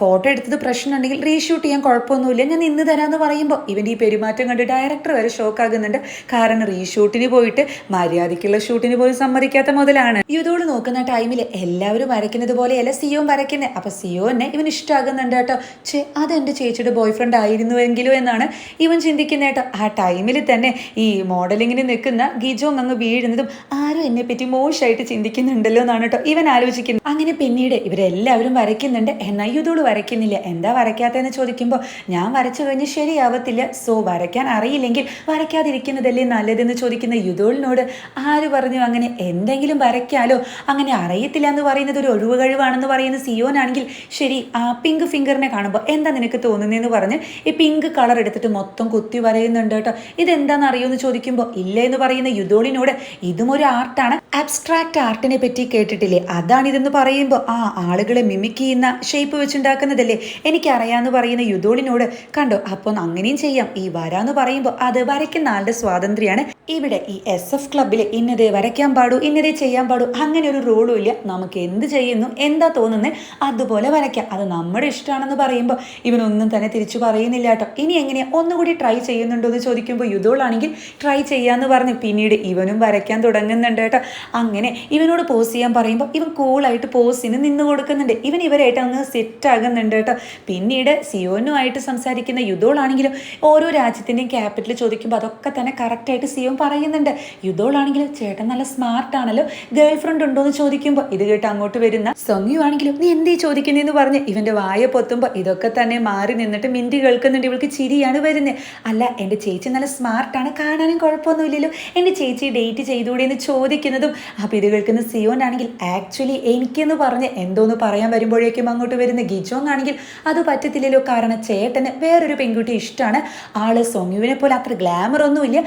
ഫോട്ടോ എടുത്തത് പ്രശ്നമുണ്ടെങ്കിൽ റീഷൂട്ട് ചെയ്യാൻ കുഴപ്പമൊന്നുമില്ല. ഞാൻ ഇന്ന് തരാമെന്ന് പറയുമ്പോൾ ഇവന്റെ ഈ പെരുമാറ്റം കണ്ട് ഡയറക്ടർ വരെ ഷോക്ക് ആകുന്നുണ്ട്. കാരണം റീഷൂട്ടിന് പോയിട്ട് മര്യാദയ്ക്കുള്ള ഷൂട്ടിന് പോലും സമ്മതിക്കാത്ത മുതലാണ്. യുദ്ധോട് നോക്കുന്ന ടൈമിൽ എല്ലാവരും വരയ്ക്കുന്നത് പോലെയല്ല സിയോം വരയ്ക്കുന്നത് അപ്പൊ സിയോനെ ഇവൻ ഇഷ്ടമാകുന്നുണ്ട് കേട്ടോ. ചേ അതെന്റെ ചേച്ചിയുടെ ബോയ് ഫ്രണ്ട് ആയിരുന്നുവെങ്കിലോ എന്നാണ് ഇവൻ ചിന്തിക്കുന്നത് കേട്ടോ. ആ ടൈമിൽ തന്നെ ഈ മോഡലിങ്ങിന് നിൽക്കുന്ന ഗിജോങ് അങ്ങ് വീഴുന്നതും ആരും എന്നെ പറ്റി മോശമായിട്ട് ചിന്തിക്കുന്നുണ്ടല്ലോ എന്നാണ് കേട്ടോ ഇവൻ ആലോചിക്കുന്നത്. അങ്ങനെ പിന്നീട് ഇവരെല്ലാവരും വരയ്ക്കുന്നുണ്ട്. എന്നാൽ യുദ്ധോട് വരയ്ക്കുന്നില്ല. എന്താ വരയ്ക്കാത്തതെന്ന് ചോദിക്കുമ്പോൾ ഞാൻ വരച്ചു കഴിഞ്ഞ് ശരിയാവത്തില്ല. സോ വരയ്ക്കാൻ അറിയില്ലെങ്കിൽ വരയ്ക്കാതിരിക്കുന്നതല്ലേ നല്ലതെന്ന് ചോദിക്കുന്ന യുദോളിനോട് ആര് പറഞ്ഞു അങ്ങനെ എന്തെങ്കിലും വരയ്ക്കാലോ? അങ്ങനെ അറിയത്തില്ല എന്ന് പറയുന്നത് ഒരു ഒഴിവ് കഴിവാണെന്ന് പറയുന്ന സിയോനാണെങ്കിൽ ശരി ആ പിങ്ക് ഫിംഗറിനെ കാണുമ്പോൾ എന്താ നിനക്ക് തോന്നുന്നതെന്ന് പറഞ്ഞ് ഈ പിങ്ക് കളർ എടുത്തിട്ട് മൊത്തം കുത്തി വരയുന്നുണ്ട് കേട്ടോ. ഇതെന്താണെന്ന് അറിയുമെന്ന് ചോദിക്കുമ്പോൾ ഇല്ല എന്ന് പറയുന്ന യുദോളിനോട് ഇതും ഒരു ആർട്ടാണ് അബ്സ്ട്രാക്ട് ആർട്ടിനെ പറ്റി കേട്ടിട്ടില്ലേ? അതാണിതെന്ന് പറയുമ്പോൾ ആ ആളുകളെ മിമിക് ചെയ്യുന്ന ഷേപ്പ് വെച്ചുണ്ടാക്കുന്നതല്ലേ? എനിക്കറിയാമെന്ന് പറയുന്ന യുദ്ധോളിനോട് കണ്ടോ അപ്പോൾ അങ്ങനെയും ചെയ്യാം. ഈ വരാന്ന് പറയുമ്പോൾ അത് വരയ്ക്കുന്ന ആളുടെ സ്വാതന്ത്ര്യമാണ് ഇവിടെ ഈ എസ് എഫ് ക്ലബിൽ ഇന്നതേ വരയ്ക്കാൻ പാടൂ ഇന്നതേ ചെയ്യാൻ പാടൂ അങ്ങനെ ഒരു റൂളും ഇല്ല. നമുക്ക് എന്ത് ചെയ്യുന്നു എന്താ തോന്നുന്നത് അതുപോലെ വരയ്ക്കാം. അത് നമ്മുടെ ഇഷ്ടമാണെന്ന് പറയുമ്പോൾ ഇവനൊന്നും തന്നെ തിരിച്ചു പറയുന്നില്ല കേട്ടോ. ഇനി എങ്ങനെയാ ഒന്നുകൂടി ട്രൈ ചെയ്യുന്നുണ്ടോ എന്ന് ചോദിക്കുമ്പോൾ യുദ്ധോളാണെങ്കിൽ ട്രൈ ചെയ്യാമെന്ന് പറഞ്ഞ് പിന്നീട് ഇവനും വരയ്ക്കാൻ തുടങ്ങുന്നുണ്ട് കേട്ടോ. അങ്ങനെ ഇവനോട് പോസ് ചെയ്യാൻ പറയുമ്പോൾ ഇവൻ കൂളായിട്ട് പോസിന് നിന്ന് കൊടുക്കുന്നുണ്ട്. ഇവൻ ഇവരായിട്ട് അങ്ങ് സെറ്റ് ആകുന്നുണ്ട് കേട്ടോ. പിന്നീട് സിയോനുമായിട്ട് സംസാരിക്കുന്ന യുദ്ധോളാണെങ്കിലും ഓരോ രാജ്യത്തിന്റെയും ക്യാപിറ്റൽ ചോദിക്കുമ്പോൾ അതൊക്കെ തന്നെ കറക്റ്റായിട്ട് സിയോൻ പറയുന്നുണ്ട്. യുദ്ധോളാണെങ്കിലും ചേട്ടൻ നല്ല സ്മാർട്ട് ആണല്ലോ. ഗേൾ ഫ്രണ്ട് ഉണ്ടോ എന്ന് ചോദിക്കുമ്പോൾ ഇത് കേട്ട് അങ്ങോട്ട് വരുന്ന സൊങ്ങിയു ആണെങ്കിലും നീ എന്തേ ചോദിക്കുന്നതെന്ന് പറഞ്ഞ് ഇവന്റെ വായ പൊത്തുമ്പോൾ ഇതൊക്കെ തന്നെ മാറി നിന്നിട്ട് മിന്തി കേൾക്കുന്നുണ്ട് ഇവൾക്ക് ചിരിയാണ് വരുന്നത് അല്ല എന്റെ ചേച്ചി നല്ല സ്മാർട്ടാണ് കാണാനും കുഴപ്പമൊന്നുമില്ലല്ലോ. എന്റെ ചേച്ചി ഡേറ്റ് ചെയ്തുകൂടെ എന്ന് ചോദിക്കുന്നതും അപ്പോൾ ഇത് കേൾക്കുന്ന സിയോൻ ആണെങ്കിൽ ആക്ച്വലി എനിക്കെന്ന് പറഞ്ഞ് എന്തോന്ന് പറയാൻ വരുമ്പോഴേക്കും അങ്ങോട്ട് വരുന്ന ഗിജോങ് ആണെങ്കിൽ അത് പറ്റത്തില്ലല്ലോ. കാരണം ചേട്ടന് വേറൊരു പെൺകുട്ടി ഇഷ്ടമാണ് ആൾ സൊങ്യുവിനെ പോലെ അത്ര ഗ്ലാമർ ഒന്നുമില്ല.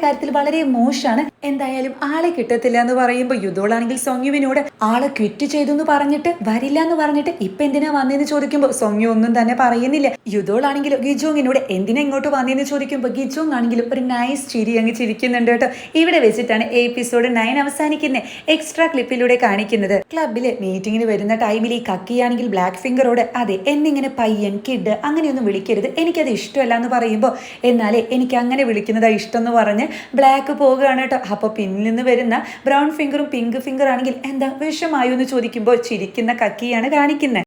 സ്വഭാവത്തിന്റെ കാര്യത്തിൽ വളരെ മോശമാണ്. എന്തായാലും ആളെ കിട്ടത്തില്ല എന്ന് പറയുമ്പോൾ യുദ്ധോളാണെങ്കിൽ സൊങ്യുവിനോട് ആളെ ക്വിറ്റ് ചെയ്തു എന്ന് പറഞ്ഞിട്ട് വരില്ല എന്ന് പറഞ്ഞിട്ട് ഇപ്പൊ എന്തിനാ വന്നതെന്ന് ചോദിക്കുമ്പോൾ സൊങ്യു ഒന്നും തന്നെ പറയുന്നില്ല. യുദ്ധോളാണെങ്കിലും ഗിജോങ്ങിനോട് എന്തിനാ ഇങ്ങോട്ട് വന്നതെന്ന് ചോദിക്കുമ്പോൾ ഗിജോങ് ആണെങ്കിലും ഒരു നൈസ് ചിരി അങ്ങ് ചിരിക്കുന്നുണ്ട് കേട്ടോ. ഇവിടെ വെച്ചിട്ടാണ് എപ്പിസോഡ് നയൻ അവസാനിക്കുന്ന. എക്സ്ട്രാ ക്ലിപ്പിലൂടെ കാണിക്കുന്നത്. ക്ലബിൽ മീറ്റിംഗിന് വരുന്ന ടൈമിൽ ഈ കക്കിയാണെങ്കിൽ ബ്ലാക്ക് ഫിംഗറോട് അതെ എന്നിങ്ങനെ പയ്യൻ കിഡ് അങ്ങനെയൊന്നും വിളിക്കരുത്. എനിക്കത് ഇഷ്ടമല്ല എന്ന് പറയുമ്പോൾ എന്നാലേ എനിക്ക് അങ്ങനെ വിളിക്കുന്നതാ ഇഷ്ടം എന്ന് പറഞ്ഞ് ബ്ലാക്ക് പോകുകയാണ് കേട്ടോ. അപ്പോൾ പിന്നിൽ നിന്ന് വരുന്ന ബ്രൗൺ ഫിംഗറും പിങ്ക് ഫിംഗർ ആണെങ്കിൽ എന്താ വിഷമായോ എന്ന് ചോദിക്കുമ്പോൾ ചിരിക്കുന്ന കക്കിയാണ് കാണിക്കുന്നത്